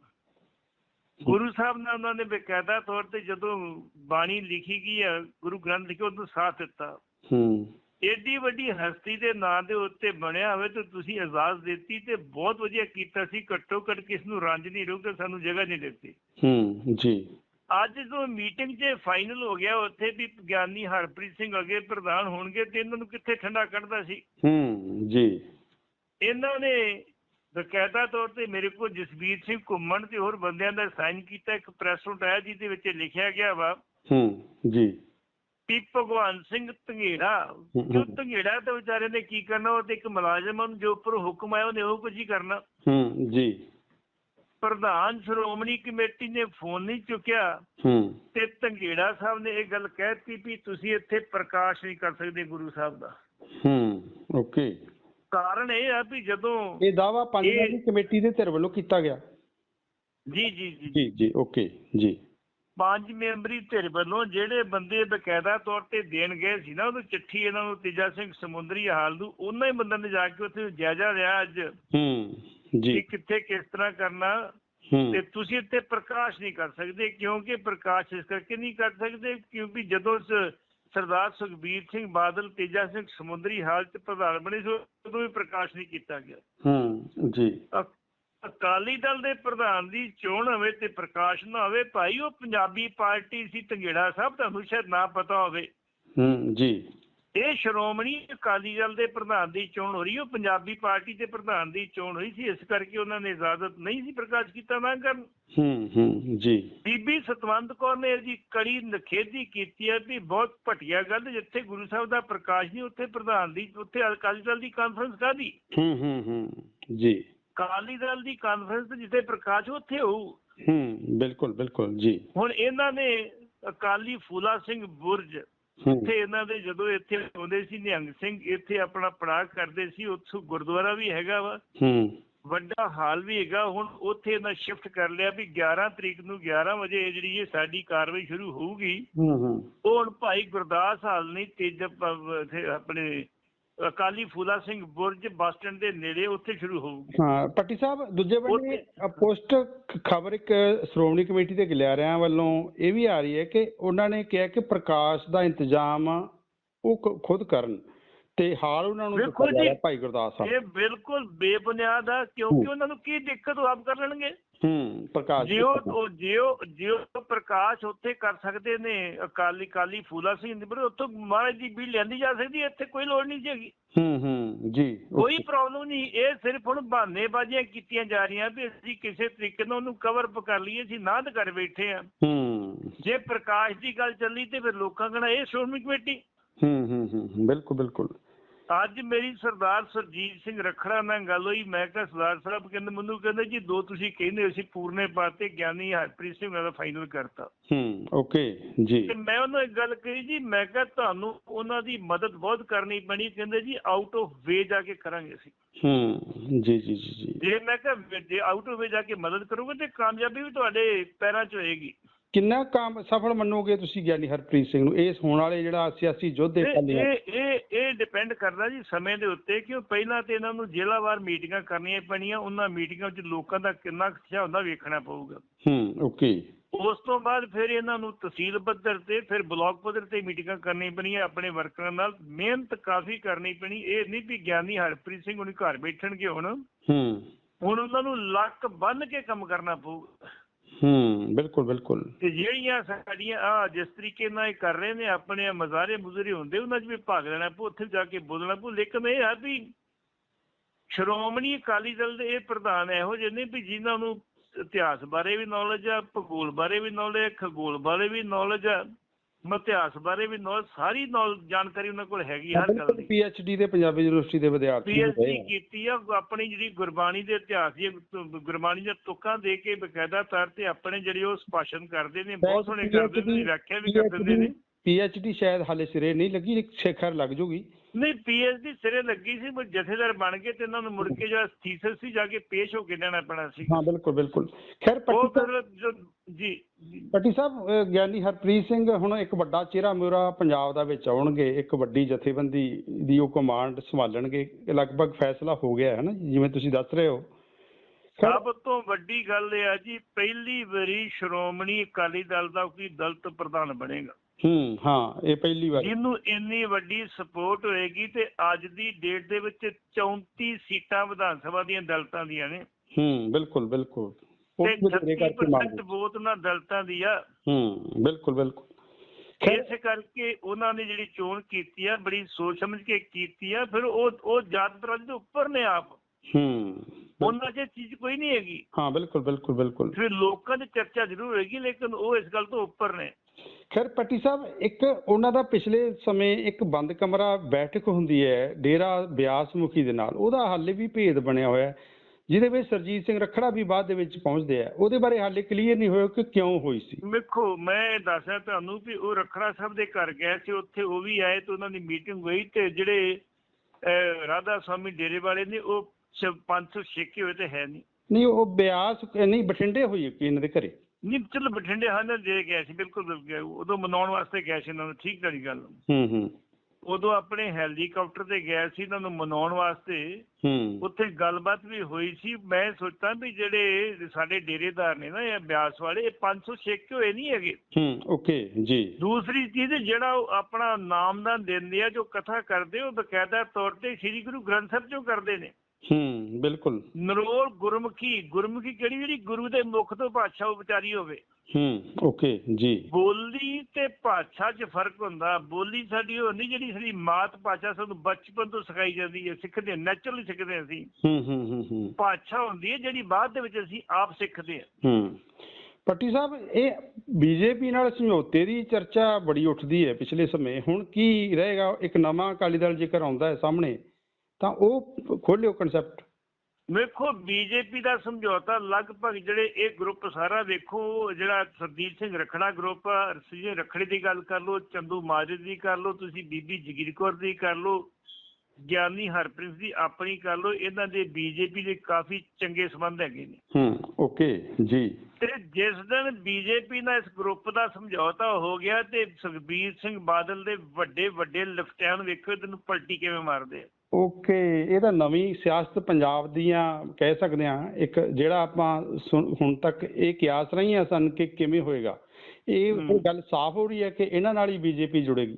ਗੁਰੂ ਸਾਹਿਬ ਨੇ ਉਹਨਾਂ ਨੇ ਬਕਾਇਦਾ ਤੌਰ ਤੇ ਜਦੋਂ ਬਾਣੀ ਲਿਖੀ ਗਈ ਹੈ ਗੁਰੂ ਗ੍ਰੰਥ ਲਿਖੇ ਉਹਨੂੰ ਸਾਥ ਦਿੱਤਾ। ਹੂੰ। ਏਡੀ ਵੱਡੀ ਹਸਤੀ ਦੇ ਨਾਂ ਦੇ ਉੱਤੇ ਬਣਿਆ ਹੋਵੇ ਤੇ ਤੁਸੀਂ ਇਜਾਜ਼ਤ ਦਿੱਤੀ ਤੇ ਬਹੁਤ ਵਧੀਆ ਕੀਤਾ ਸੀ। ਘੱਟੋ ਘੱਟ ਕਿਸ ਨੂੰ ਰੰਜ ਨਹੀਂ ਰਹੂ ਤੇ ਸਾਨੂੰ ਜਗ੍ਹਾ ਨਹੀਂ ਦਿੱਤੀ। ਹੂੰ ਜੀ। ਅੱਜ ਜੋ ਮੀਟਿੰਗ 'ਚ ਫਾਈਨਲ ਹੋ ਗਿਆ ਉੱਥੇ ਵੀ ਗਿਆਨੀ ਹਰਪ੍ਰੀਤ ਸਿੰਘ ਅੱਗੇ ਪ੍ਰਧਾਨ ਹੋਣਗੇ ਤੇ ਇਹਨਾਂ ਨੂੰ ਕਿੱਥੇ ਠੰਡਾ ਕੱਢਦਾ ਸੀ? ਹੂੰ ਜੀ। ਇਹਨਾਂ ਨੇ ਬਕਾਇਦਾ ਤੌਰ ਤੇ ਮੇਰੇ ਕੋਲ ਜਸਵੀਰ ਸਿੰਘ ਘੁੰਮਣ ਤੇ ਹੋਰ ਬੰਦਿਆਂ ਦਾ ਸਾਈਨ ਕੀਤਾ। ਇੱਕ ਪ੍ਰੈਸ ਨੋਟ ਆਇਆ ਜਿਹਦੇ ਵਿੱਚ ਲਿਖਿਆ ਗਿਆ ਵਾ ਹੂੰ ਜੀ। ਵੀ ਭਗਵਾਨ ਸਿੰਘ ਧੰਗੇੜਾ ਜੋ। ਧੰਗੇੜਾ ਤੇ ਵਿਚਾਰੇ ਨੇ ਕੀ ਕਰਨਾ ਉਹ ਤੇ ਇੱਕ ਮੁਲਾਜ਼ਮ ਨੂੰ ਜੋ ਉੱਪਰ ਹੁਕਮ ਆਇਆ ਉਹਨੇ ਉਹ ਕੁਝ ਹੀ ਕਰਨਾ। ਹੂੰ ਜੀ। ਪ੍ਰਧਾਨ ਸ਼੍ਰੋਮਣੀ ਕਮੇਟੀ ਨੇ ਫੋਨ ਨਹੀਂ ਚੁੱਕਿਆ। ਹੂੰ। ਤੇ ਧੰਗੇੜਾ ਸਾਹਿਬ ਨੇ ਇਹ ਗੱਲ ਕਹਿਤੀ ਵੀ ਤੁਸੀਂ ਇੱਥੇ ਪ੍ਰਕਾਸ਼ ਨਹੀਂ ਕਰ ਸਕਦੇ ਗੁਰੂ ਸਾਹਿਬ ਦਾ। ਹੂੰ ਓਕੇ। ਕਾਰਨ ਇਹ ਆ ਵੀ ਜਦੋਂ ਇਹ ਦਾਵਾ ਪੰਜ ਇਹ- ਮੈਂਬਰੀ ਕਮੇਟੀ ਦੇ ਧਿਰ ਵੱਲੋਂ ਕੀਤਾ ਗਿਆ। ਜੀ ਜੀ ਜੀ। ਜੀ ਜੀ ਓਕੇ ਜੀ। ਪੰਜ ਮੈਂਬਰੀ ਧਿਰ ਵੱਲੋਂ ਜਿਹੜੇ ਬੰਦੇ ਬਕਾਇਦਾ ਤੌਰ ਤੇ ਦੇਣ ਗਏ ਸੀ ਨਾ ਉਹਨੂੰ ਚਿੱਠੀ ਇਹਨਾਂ ਨੂੰ ਤੇਜਾ ਸਿੰਘ ਸਮੁੰਦਰੀ ਹਾਲ ਨੂੰ ਉਹਨਾਂ ਹੀ ਬੰਦਿਆਂ ਨੇ ਜਾ ਕੇ ਉੱਥੇ ਜਾਇਜ਼ਾ ਲਿਆ ਅੱਜ। ਹੂੰ ਜੀ। ਕਿੱਥੇ ਕਿਸ ਤਰ੍ਹਾਂ ਕਰਨਾ? ਤੇ ਤੁਸੀਂ ਇੱਥੇ ਪ੍ਰਕਾਸ਼ ਨਹੀਂ ਕਰ ਸਕਦੇ ਕਿਉਂਕਿ ਪ੍ਰਕਾਸ਼ ਇਸ ਕਰਕੇ ਨਹੀਂ ਕਰ ਸਕਦੇ ਕਿਉਂਕਿ ਜਦੋਂ ਸਰਦਾਰ ਸੁਖਬੀਰ ਸਿੰਘ ਬਾਦਲ ਤੇਜਾ ਸਿੰਘ ਸਮੁੰਦਰੀ ਹਾਲ ਚ ਪ੍ਰਧਾਨ ਬਣੇ ਸੀ ਉਦੋਂ ਵੀ ਪ੍ਰਕਾਸ਼ ਨਹੀਂ ਕੀਤਾ ਗਿਆ। ਹੂੰ ਜੀ। ਅਕਾਲੀ ਦਲ ਦੇ ਪ੍ਰਧਾਨ ਦੀ ਚੋਣ ਹੋਵੇ ਤੇ ਪ੍ਰਕਾਸ਼ ਨਾ ਹੋਵੇ ਭਾਈ ਉਹ ਪੰਜਾਬੀ ਪਾਰਟੀ ਸੀ ਧੰਗੇੜਾ ਸਾਹਿਬ ਤੁਹਾਨੂੰ ਸ਼ਾਇਦ ਨਾ ਪਤਾ ਹੋਵੇ। ਹੂੰ ਜੀ। ਇਹ ਸ਼੍ਰੋਮਣੀ ਅਕਾਲੀ ਦਲ ਦੇ ਪ੍ਰਧਾਨ ਦੀ ਚੋਣ ਹੋ ਰਹੀ ਉਹ ਪੰਜਾਬੀ ਪਾਰਟੀ ਦੇ ਪ੍ਰਧਾਨ ਦੀ ਚੋਣ ਹੋਈ ਸੀ ਇਸ ਕਰਕੇ ਉਹਨਾਂ ਨੇ ਇਜਾਜ਼ਤ ਨਹੀਂ ਸੀ ਪ੍ਰਕਾਸ਼ ਕੀਤਾ ਨਾ ਕਰਨ। ਹੂੰ ਹੂੰ ਜੀ। ਬੀਬੀ ਸਤਵੰਤ ਕੌਰ ਨੇ ਜੀ ਕੜੀ ਨਖੇਦੀ ਕੀਤੀ ਹੈ ਵੀ ਬਹੁਤ ਘਟੀਆ ਗੱਲ ਜਿੱਥੇ ਗੁਰੂ ਸਾਹਿਬ ਦਾ ਪ੍ਰਕਾਸ਼ ਨਹੀਂ ਉੱਥੇ ਪ੍ਰਧਾਨ ਦੀ ਉੱਥੇ ਅਕਾਲੀ ਦਲ ਦੀ ਕਾਨਫਰੰਸ ਕਾਦੀ ਹੂੰ ਹੂੰ ਹੂੰ ਜੀ। ਅਕਾਲੀ ਦਲ ਦੀ ਕਾਨਫਰੰਸ ਜਿੱਥੇ ਪ੍ਰਕਾਸ਼ ਉੱਥੇ ਹੋਊ। ਹੂੰ ਬਿਲਕੁਲ ਬਿਲਕੁਲ ਜੀ। ਹੁਣ ਇਹਨਾਂ ਨੇ ਅਕਾਲੀ ਫੂਲਾ ਸਿੰਘ ਬੁਰਜ ਇੱਥੇ ਇਹਨਾਂ ਦੇ ਜਦੋਂ ਇੱਥੇ ਆਉਂਦੇ ਸੀ ਨਿਹੰਗ ਸਿੰਘ ਇੱਥੇ ਆਪਣਾ ਪੜਾਅ ਕਰਦੇ ਸੀ ਉੱਥੋਂ ਗੁਰਦੁਆਰਾ ਵੀ ਹੈਗਾ ਵਾ। ਹੂੰ। ਵੱਡਾ ਹਾਲ ਵੀ ਹੈਗਾ ਹੁਣ ਉੱਥੇ ਇਹਨਾਂ ਸ਼ਿਫਟ ਕਰ ਲਿਆ ਵੀ 11 ਤਰੀਕ ਨੂੰ 11 ਵਜੇ ਜਿਹੜੀ ਇਹ ਸਾਡੀ ਕਾਰਵਾਈ ਸ਼ੁਰੂ ਹੋਊਗੀ। ਹੂੰ ਹੂੰ। ਉਹ ਹੁਣ ਭਾਈ ਗੁਰਦਾਸ ਹਾਲ ਨਹੀਂ ਤੇਜ ਆਪਣੇ ਅਕਾਲੀ ਫੂਲਾ ਸਿੰਘ ਬੁਰਜ ਬੱਸ ਸਟੈਂਡ ਦੇ ਨੇੜੇ ਉੱਥੇ ਸ਼ੁਰੂ ਹੋਊਗੀ। ਹਾਂ ਪੱਟੀ ਸਾਹਿਬ ਦੂਜੇ ਬੰਨੇ ਪੋਸਟ ਖਬਰ ਇੱਕ ਸ਼੍ਰੋਮਣੀ ਕਮੇਟੀ ਦੇ ਗਲਿਆਰਿਆਂ ਵੱਲੋਂ ਇਹ ਵੀ ਆ ਰਹੀ ਹੈ ਕਿ ਉਹਨਾਂ ਨੇ ਕਿਹਾ ਕਿ ਪ੍ਰਕਾਸ਼ ਦਾ ਇੰਤਜ਼ਾਮ ਉਹ ਖੁਦ ਕਰਨ ਤੇ ਹਾਲ ਉਹਨਾਂ ਨੂੰ ਦਿੱਤਾ ਜਾ ਭਾਈ ਗੁਰਦਾਸ ਸਾਹਿਬ। ਇਹ ਬਿਲਕੁਲ ਬੇਬੁਨਿਆਦ ਆ ਕਿਉਂਕਿ। ਉਹਨਾਂ ਨੂੰ ਕੀ ਦਿੱਕਤ ਉਹ ਆਪ ਕਰ ਲੈਣਗੇ? ਹੂੰ ਪ੍ਰਕਾਸ਼ ਜਿਉ ਉਹ ਜਿਉ ਜਿਉ ਪ੍ਰਕਾਸ਼ ਉੱਥੇ ਕਰ ਸਕਦੇ ਨੇ ਅਕਾਲੀ ਕਾਲੀ ਫੂਲਾ ਸਿੰਘ ਦੀ ਪਰ ਉੱਥੋਂ ਮਹਾਰਾਜ ਦੀ ਬੀੜ ਲੈਂਦੀ ਜਾ ਸਕਦੀ ਇੱਥੇ ਕੋਈ ਲੋੜ ਨਹੀਂ ਜੀ ਹੈਗੀ। ਹੂੰ ਹੂੰ ਜੀ ਕੋਈ ਪ੍ਰੋਬਲਮ ਨਹੀਂ ਇਹ ਸਿਰਫ ਹੁਣ ਬਹਾਨੇਬਾਜ਼ੀਆਂ ਕੀਤੀਆਂ ਜਾ ਰਹੀਆਂ ਵੀ ਅਸੀਂ ਕਿਸੇ ਤਰੀਕੇ ਨਾਲ ਉਹਨੂੰ ਕਵਰ ਅਪ ਕਰ ਲਈਏ ਅਸੀਂ ਨਾਦ ਕਰ ਬੈਠੇ ਆ ਹੂੰ। ਜੇ ਪ੍ਰਕਾਸ਼ ਦੀ ਗੱਲ ਚੱਲੀ ਤੇ ਫਿਰ ਲੋਕਾਂ ਕਹਣਾ ਇਹ ਸ਼੍ਰੋਮਣੀ ਕਮੇਟੀ। ਹੂੰ ਹੂੰ ਹੂੰ, ਬਿਲਕੁਲ ਬਿਲਕੁਲ। ਅੱਜ ਮੇਰੀ ਸਰਦਾਰ ਸਰਜੀਤ ਸਿੰਘ ਰਖੜਾ ਨਾਲ ਗੱਲ ਹੋਈ ਮੈਂ ਕਿਹਾ ਸਰਦਾਰ ਸਾਹਿਬ ਕਹਿੰਦੇ ਮੈਨੂੰ ਕਹਿੰਦੇ ਜੀ ਦੋ ਤੁਸੀਂ ਕਹਿੰਦੇ ਸੀ ਪੂਰਨੇ ਪਾਤੇ ਗਿਆਨੀ ਹਰਪ੍ਰੀਤ ਸਿੰਘ ਦਾ ਫਾਈਨਲ ਕਰਤਾ। ਹੂੰ ਓਕੇ ਜੀ। ਤੇ ਮੈਂ ਉਹਨੂੰ ਇੱਕ ਗੱਲ ਕਹੀ ਜੀ ਮੈਂ ਕਿਹਾ ਤੁਹਾਨੂੰ ਉਹਨਾਂ ਦੀ ਮਦਦ ਬਹੁਤ ਕਰਨੀ ਪੈਣੀ ਕਹਿੰਦੇ ਜੀ ਆਊਟ ਆਫ ਵੇ ਜਾ ਕੇ ਕਰਾਂਗੇ ਅਸੀਂ। ਹੂੰ ਜੀ ਜੀ ਜੀ ਜੀ। ਮੈਂ ਕਿਹਾ ਜੇ ਆਊਟ ਆਫ ਵੇ ਜਾ ਕੇ ਮਦਦ ਕਰੋਗੇ ਤੇ ਕਾਮਯਾਬੀ ਵੀ ਤੁਹਾਡੇ ਪੈਰਾਂ 'ਚ ਹੋਏਗੀ। ਕਿੰਨਾ ਕੰਮ ਸਫਲ ਮੰਨੋਗੇ ਤੁਸੀਂ ਗਿਆਨੀ ਹਰਪ੍ਰੀਤ ਸਿੰਘ ਨੂੰ? ਇਸ ਹੋਣ ਵਾਲੇ ਜਿਹੜਾ ਸਿਆਸੀ ਯੋਧੇ ਇਹ ਚੱਲੇ ਇਹ ਇਹ ਇਹ ਡਿਪੈਂਡ ਕਰਦਾ ਜੀ ਸਮੇਂ ਦੇ ਉੱਤੇ ਕਿ ਉਹ ਪਹਿਲਾਂ ਤੇ ਇਹਨਾਂ ਨੂੰ ਜ਼ਿਲ੍ਹਾਵਾਰ ਮੀਟਿੰਗਾਂ ਕਰਨੀਆਂ ਪੈਣੀਆਂ ਉਹਨਾਂ ਮੀਟਿੰਗਾਂ ਵਿੱਚ ਲੋਕਾਂ ਦਾ ਕਿੰਨਾ ਖਿਆ ਹੁੰਦਾ ਵੇਖਣਾ ਪਊਗਾ। ਹੂੰ ਓਕੇ ਉਸ ਤੋਂ ਬਾਅਦ ਫਿਰ ਇਹਨਾਂ ਨੂੰ ਤਹਿਸੀਲ ਪੱਧਰ ਤੇ ਫਿਰ ਬਲਾਕ ਪੱਧਰ ਤੇ ਮੀਟਿੰਗਾਂ ਕਰਨੀਆਂ ਪੈਣੀਆਂ ਆਪਣੇ ਵਰਕਰਾਂ ਨਾਲ ਮਿਹਨਤ ਕਾਫੀ ਕਰਨੀ ਪੈਣੀ। ਇਹ ਨਹੀਂ ਵੀ ਗਿਆਨੀ ਹਰਪ੍ਰੀਤ ਸਿੰਘ ਹੁਣੀ ਘਰ ਬੈਠਣਗੇ ਹੁਣ। ਹੂੰ। ਹੁਣ ਉਹਨਾਂ ਨੂੰ ਲੱਕ ਬੰਨ ਕੇ ਕੰਮ ਕਰਨਾ ਪਊਗਾ ਹੂੰ, ਬਿਲਕੁਲ ਬਿਲਕੁਲ। ਤੇ ਜਿਹੜੀਆਂ ਸਾਡੀਆਂ ਆ ਜਿਸ ਤਰੀਕੇ ਨਾਲ ਇਹ ਕਰ ਰਹੇ ਨੇ, ਆਪਣੇ ਮਜ਼ਾਰੇ ਮੁਜ਼ਰੇ ਹੁੰਦੇ, ਉਹਨਾਂ 'ਚ ਵੀ ਭਾਗ ਲੈਣਾ ਪਊ, ਉੱਥੇ ਜਾ ਕੇ ਬੋਲਣਾ ਪਊ। ਲੇਕਿਨ ਇਹ ਆ ਵੀ ਸ਼੍ਰੋਮਣੀ ਅਕਾਲੀ ਦਲ ਦੇ ਇਹ ਪ੍ਰਧਾਨ ਇਹੋ ਜਿਹੇ ਨੇ ਵੀ ਜਿਨ੍ਹਾਂ ਨੂੰ ਇਤਿਹਾਸ ਬਾਰੇ ਵੀ ਨੌਲੇਜ ਆ, ਭੂਗੋਲ ਬਾਰੇ ਵੀ ਨੌਲੇਜ ਖਗੋਲ ਬਾਰੇ ਵੀ ਨੌਲੇਜ ਆ। ਇਤਿਹਾਸ ਬਾਰੇ ਵੀ ਨੌਲੇਜ ਸਾਰੀ ਨੌਲ ਜਾਣਕਾਰੀ ਉਹਨਾਂ ਕੋਲ ਹੈਗੀ ਹਰ ਗੱਲ ਦੀ ਪੀ ਐਚ ਡੀ ਦੇ ਪੰਜਾਬੀ ਯੂਨੀਵਰਸਿਟੀ ਦੇ ਵਿਦਿਆਰਥੀ ਪੀਐਚਡੀ। ਕੀਤੀ ਆ ਆਪਣੀ ਜਿਹੜੀ ਗੁਰਬਾਣੀ ਦੇ ਇਤਿਹਾਸ ਦੀ ਗੁਰਬਾਣੀ ਦੀਆਂ ਤੁਕਾਂ ਦੇ ਕੇ ਬਕਾਇਦਾ ਤੌਰ ਤੇ ਆਪਣੇ ਜਿਹੜੇ ਉਹ ਭਾਸ਼ਣ ਕਰਦੇ ਨੇ ਬਹੁਤ ਸੋਹਣੇ ਕਰਦੇ ਨੇ ਵਿਆਖਿਆ ਵੀ ਕਰ ਦਿੰਦੇ ਨੇ ਡੀ ਸ਼ਾਇਦ ਹਾਲੇ ਸਿਰੇ ਨਹੀਂ ਲੱਗੀ ਇੱਕ ਖੈਰ ਲੱਗ ਜੂਗੀ। ਨਹੀਂ ਪੀਐਚਡੀ ਸਿਰੇ ਲੱਗੀ ਸੀ ਪਰ ਜਥੇਦਾਰ ਬਣ ਗਏ ਤੇ ਇਹਨਾਂ ਨੂੰ ਮੁੜ ਕੇ ਜਿਹੜਾ ਥੀਸਿਸ ਸੀ ਜਾ ਕੇ ਪੇਸ਼ ਹੋ ਕੇ ਦੇਣਾ ਪੈਣਾ ਸੀ। ਹਾਂ ਬਿਲਕੁਲ ਬਿਲਕੁਲ। ਖੈਰ ਪੱਟੀ ਸਾਹਿਬ ਜੋ। ਪੱਟੀ ਗਿਆਨੀ ਹਰਪ੍ਰੀਤ ਸਿੰਘ ਹੁਣ ਇੱਕ ਵੱਡਾ ਚਿਹਰਾ ਮੋਰਾ ਪੰਜਾਬ ਦਾ ਵਿੱਚ ਆਉਣਗੇ ਇੱਕ ਵੱਡੀ ਜਥੇਬੰਦੀ ਦੀ ਉਹ ਕਮਾਂਡ ਸੰਭਾਲਣਗੇ ਲਗਭਗ ਫੈਸਲਾ ਹੋ ਗਿਆ ਹੈ ਨਾ ਜਿਵੇਂ ਤੁਸੀਂ ਦੱਸ ਰਹੇ ਹੋ। ਸਭ ਤੋਂ ਵੱਡੀ ਗੱਲ ਇਹ ਆ ਜੀ ਪਹਿਲੀ ਵਾਰੀ ਸ਼੍ਰੋਮਣੀ ਅਕਾਲੀ ਦਲ ਦਾ ਕੋਈ ਦਲਿਤ ਪ੍ਰਧਾਨ ਬਣੇਗਾ। ਹੂੰ ਹਾਂ ਇਹ ਪਹਿਲੀ ਵਾਰ। ਜਿਹਨੂੰ ਇੰਨੀ ਵੱਡੀ ਸਪੋਰਟ ਹੋਏਗੀ ਤੇ ਅੱਜ ਦੀ ਡੇਟ ਦੇ ਵਿੱਚ 34 ਸੀਟਾਂ ਵਿਧਾਨ ਸਭਾ ਦੀਆਂ ਦਲਿਤਾਂ ਦੀਆਂ ਨੇ। ਹੂੰ ਬਿਲਕੁਲ ਬਿਲਕੁਲ। ਉਹ ਤੇ ਵੀ ਬਥੇਰੇ ਕਰਕੇ 36% ਮੰਗਦੇ ਵੋਟ ਨਾ ਦਲਿਤਾਂ ਦੀ ਆ। ਹੂੰ ਬਿਲਕੁਲ ਬਿਲਕੁਲ। ਇਸੇ ਕਰਕੇ ਉਹਨਾਂ ਨੇ ਜਿਹੜੀ ਚੋਣ ਕੀਤੀ ਆ ਬੜੀ ਸੋਚ ਸਮਝ ਕੇ ਕੀਤੀ ਆ ਫਿਰ ਉਹ ਉਹ ਜ਼ਿਆਦਾਤਰ ਦੇ ਉੱਪਰ ਨੇ ਆਪ। ਹੂੰ ਉਹਨਾਂ 'ਚ ਚੀਜ਼ ਕੋਈ ਨਹੀਂ ਹੈਗੀ। ਹਾਂ ਬਿਲਕੁਲ ਬਿਲਕੁਲ ਬਿਲਕੁਲ। ਫਿਰ ਲੋਕਾਂ 'ਚ ਚਰਚਾ ਜ਼ਰੂਰ ਹੋਏਗੀ ਲੇਕਿਨ ਉਹ ਇਸ ਗੱਲ ਤੋਂ ਉੱਪਰ ਨੇ। ਖੈਰ ਪੱਟੀ ਸਾਹਿਬ ਇੱਕ ਉਹਨਾਂ ਦਾ ਪਿਛਲੇ ਸਮੇਂ ਇੱਕ ਬੰਦ ਕਮਰਾ ਬੈਠਕ ਹੁੰਦੀ ਹੈ ਡੇਰਾ ਬਿਆਸ ਮੁਖੀ ਦੇ ਨਾਲ ਉਹਦਾ ਹਾਲੇ ਵੀ ਭੇਦ ਬਣਿਆ ਹੋਇਆ ਹੈ ਜਿਹਦੇ ਵਿੱਚ ਸਰਜੀਤ ਸਿੰਘ ਰੱਖੜਾ ਵੀ ਬਾਅਦ ਦੇ ਵਿੱਚ ਪਹੁੰਚਦੇ ਆ। ਉਹਦੇ ਬਾਰੇ ਹਾਲੇ ਕਲੀਅਰ ਨਹੀਂ ਹੋਇਆ ਕਿ ਕਿਉਂ ਹੋਈ ਸੀ। ਦੇਖੋ ਮੈਂ ਦੱਸਿਆ ਤੁਹਾਨੂੰ ਵੀ ਉਹ ਰਖੜਾ ਸਾਹਿਬ ਦੇ ਘਰ ਗਏ ਸੀ ਉੱਥੇ ਉਹ ਵੀ ਆਏ ਤੇ ਉਹਨਾਂ ਦੀ ਮੀਟਿੰਗ ਹੋਈ ਤੇ ਜਿਹੜੇ ਅਹ, ਰਾਧਾ ਸਵਾਮੀ ਡੇਰੇ ਵਾਲੇ ਨੇ ਉਹ ਪੰਜ ਸੌ ਛੇਕੇ ਹੋਏ ਤੇ ਹੈ ਨਹੀਂ। ਨਹੀਂ ਉਹ ਬਿਆਸ ਨਹੀਂ ਬਠਿੰਡੇ ਹੋਈ ਕਿ ਇਹਨਾਂ ਦੇ ਘਰੇ? ਨਹੀਂ ਚਲੋ ਬਠਿੰਡੇ ਹਨ ਦੇ ਗਏ ਸੀ ਬਿਲਕੁਲ ਉਦੋਂ ਮਨਾਉਣ ਵਾਸਤੇ ਗਏ ਸੀ ਇਹਨਾਂ ਨੂੰ ਠੀਕ ਤੁਹਾਡੀ ਗੱਲ। ਹੂੰ ਹੂੰ। ਉਦੋਂ ਆਪਣੇ ਹੈਲੀਕਾਪਟਰ ਤੇ ਗਏ ਸੀ ਇਹਨਾਂ ਨੂੰ ਮਨਾਉਣ ਵਾਸਤੇ। ਹੂੰ। ਉੱਥੇ ਗੱਲਬਾਤ ਵੀ ਹੋਈ ਸੀ ਮੈਂ ਸੋਚਦਾ ਵੀ ਜਿਹੜੇ ਸਾਡੇ ਡੇਰੇਦਾਰ ਨੇ ਨਾ ਇਹ ਬਿਆਸ ਵਾਲੇ ਇਹ 500 ਛੇਕੇ ਹੋਏ ਨਹੀਂ ਹੈਗੇ? ਹੂੰ ਓਕੇ ਜੀ। ਦੂਸਰੀ ਚੀਜ਼ ਜਿਹੜਾ ਉਹ ਆਪਣਾ ਨਾਮਦਾਨ ਦਿੰਦੇ ਆ ਜੋ ਕਥਾ ਕਰਦੇ ਉਹ ਬਕਾਇਦਾ ਤੌਰ ਤੇ ਸ੍ਰੀ ਗੁਰੂ ਗ੍ਰੰਥ ਸਾਹਿਬ ਚੋਂ ਕਰਦੇ ਨੇ। ਹੂੰ ਬਿਲਕੁਲ। ਨਰੋਲ ਗੁਰਮੁਖੀ ਗੁਰਮੁਖੀ ਕਿਹੜੀ ਜਿਹੜੀ ਗੁਰੂ ਦੇ ਮੁਖ ਤੋਂ ਭਾਸ਼ਾ ਉਚਾਰੀ ਹੋਵੇ? ਹੂੰ ਓਕੇ ਜੀ। ਬੋਲੀ ਤੇ ਭਾਸ਼ਾ 'ਚ ਫ਼ਰਕ ਹੁੰਦਾ। ਬੋਲੀ ਸਾਡੀ ਉਹ ਨਹੀਂ ਜਿਹੜੀ ਸਾਡੀ ਮਾਤ ਭਾਸ਼ਾ ਸਾਨੂੰ ਬਚਪਨ ਤੋਂ ਸਿਖਾਈ ਜਾਂਦੀ ਹੈ ਸਿੱਖਦੇ ਨੈਚੁਰਲੀ ਸਿੱਖਦੇ ਅਸੀਂ। ਹੂੰ ਹੂੰ ਹੂੰ ਹੂੰ। ਭਾਸ਼ਾ ਹੁੰਦੀ ਹੈ ਜਿਹੜੀ ਬਾਅਦ ਦੇ ਵਿੱਚ ਅਸੀਂ ਆਪ ਸਿੱਖਦੇ ਹਾਂ। ਹੂੰ। ਪੱਟੀ ਸਾਹਿਬ ਇਹ ਬੀਜੇਪੀ ਨਾਲ ਸਮਝੌਤੇ ਦੀ ਚਰਚਾ ਬੜੀ ਉੱਠਦੀ ਹੈ ਪਿਛਲੇ ਸਮੇਂ। ਹੁਣ ਕੀ ਰਹੇਗਾ? ਇੱਕ ਨਵਾਂ ਅਕਾਲੀ ਦਲ ਜੇਕਰ ਆਉਂਦਾ ਹੈ ਸਾਹਮਣੇ ਤਾਂ ਉਹ ਖੋਲਿਓ ਕਨਸੈਪਟ ਵੇਖੋ ਬੀਜੇਪੀ ਦਾ ਸਮਝੌਤਾ ਲਗਭਗ ਜਿਹੜੇ ਇਹ ਗਰੁੱਪ ਸਾਰਾ ਵੇਖੋ ਜਿਹੜਾ ਸਰਦੀਪ ਸਿੰਘ ਰਖੜਾ ਗਰੁੱਪ ਰਸੀਜੇ ਰਖੜੇ ਦੀ ਗੱਲ ਕਰ ਲਓ ਚੰਦੂ ਮਾਜਦ ਦੀ ਕਰ ਲਓ ਤੁਸੀਂ ਬੀਬੀ ਜਗੀਰ ਕੌਰ ਦੀ ਕਰ ਲਓ ਗਿਆਨੀ ਹਰਪ੍ਰੀਤ ਦੀ ਆਪਣੀ ਕਰ ਲਓ ਇਹਨਾਂ ਦੇ ਬੀਜੇਪੀ ਦੇ ਕਾਫੀ ਚੰਗੇ ਸੰਬੰਧ ਹੈਗੇ ਨੇ। ਹੂੰ ਓਕੇ ਜੀ। ਤੇ ਜਿਸ ਦਿਨ ਬੀਜੇਪੀ ਨਾਲ ਇਸ ਗਰੁੱਪ ਦਾ ਸਮਝੌਤਾ ਹੋ ਗਿਆ ਤੇ ਸੁਖਬੀਰ ਸਿੰਘ ਬਾਦਲ ਦੇ ਵੱਡੇ ਵੱਡੇ ਲਿਫਟਿਆਂ ਵੇਖੋ ਤੈਨੂੰ ਪਲਟੀ ਕਿਵੇਂ ਮਾਰਦੇ ਆ। ਓਕੇ ਇਹ ਤਾਂ ਨਵੀਂ ਸਿਆਸਤ ਪੰਜਾਬ ਦੀਆਂ ਕਹਿ ਸਕਦੇ ਹਾਂ ਇੱਕ ਜਿਹੜਾ ਆਪਾਂ ਹੁਣ ਤੱਕ ਇਹ ਕਿਆਸ ਰਹੀਆਂ ਸਨ ਕਿ ਕਿਵੇਂ ਹੋਏਗਾ। ਇਹ ਗੱਲ ਸਾਫ਼ ਹੋ ਰਹੀ ਹੈ ਕਿ ਇਹਨਾਂ ਨਾਲ ਹੀ ਬੀਜੇਪੀ ਜੁੜੇਗੀ?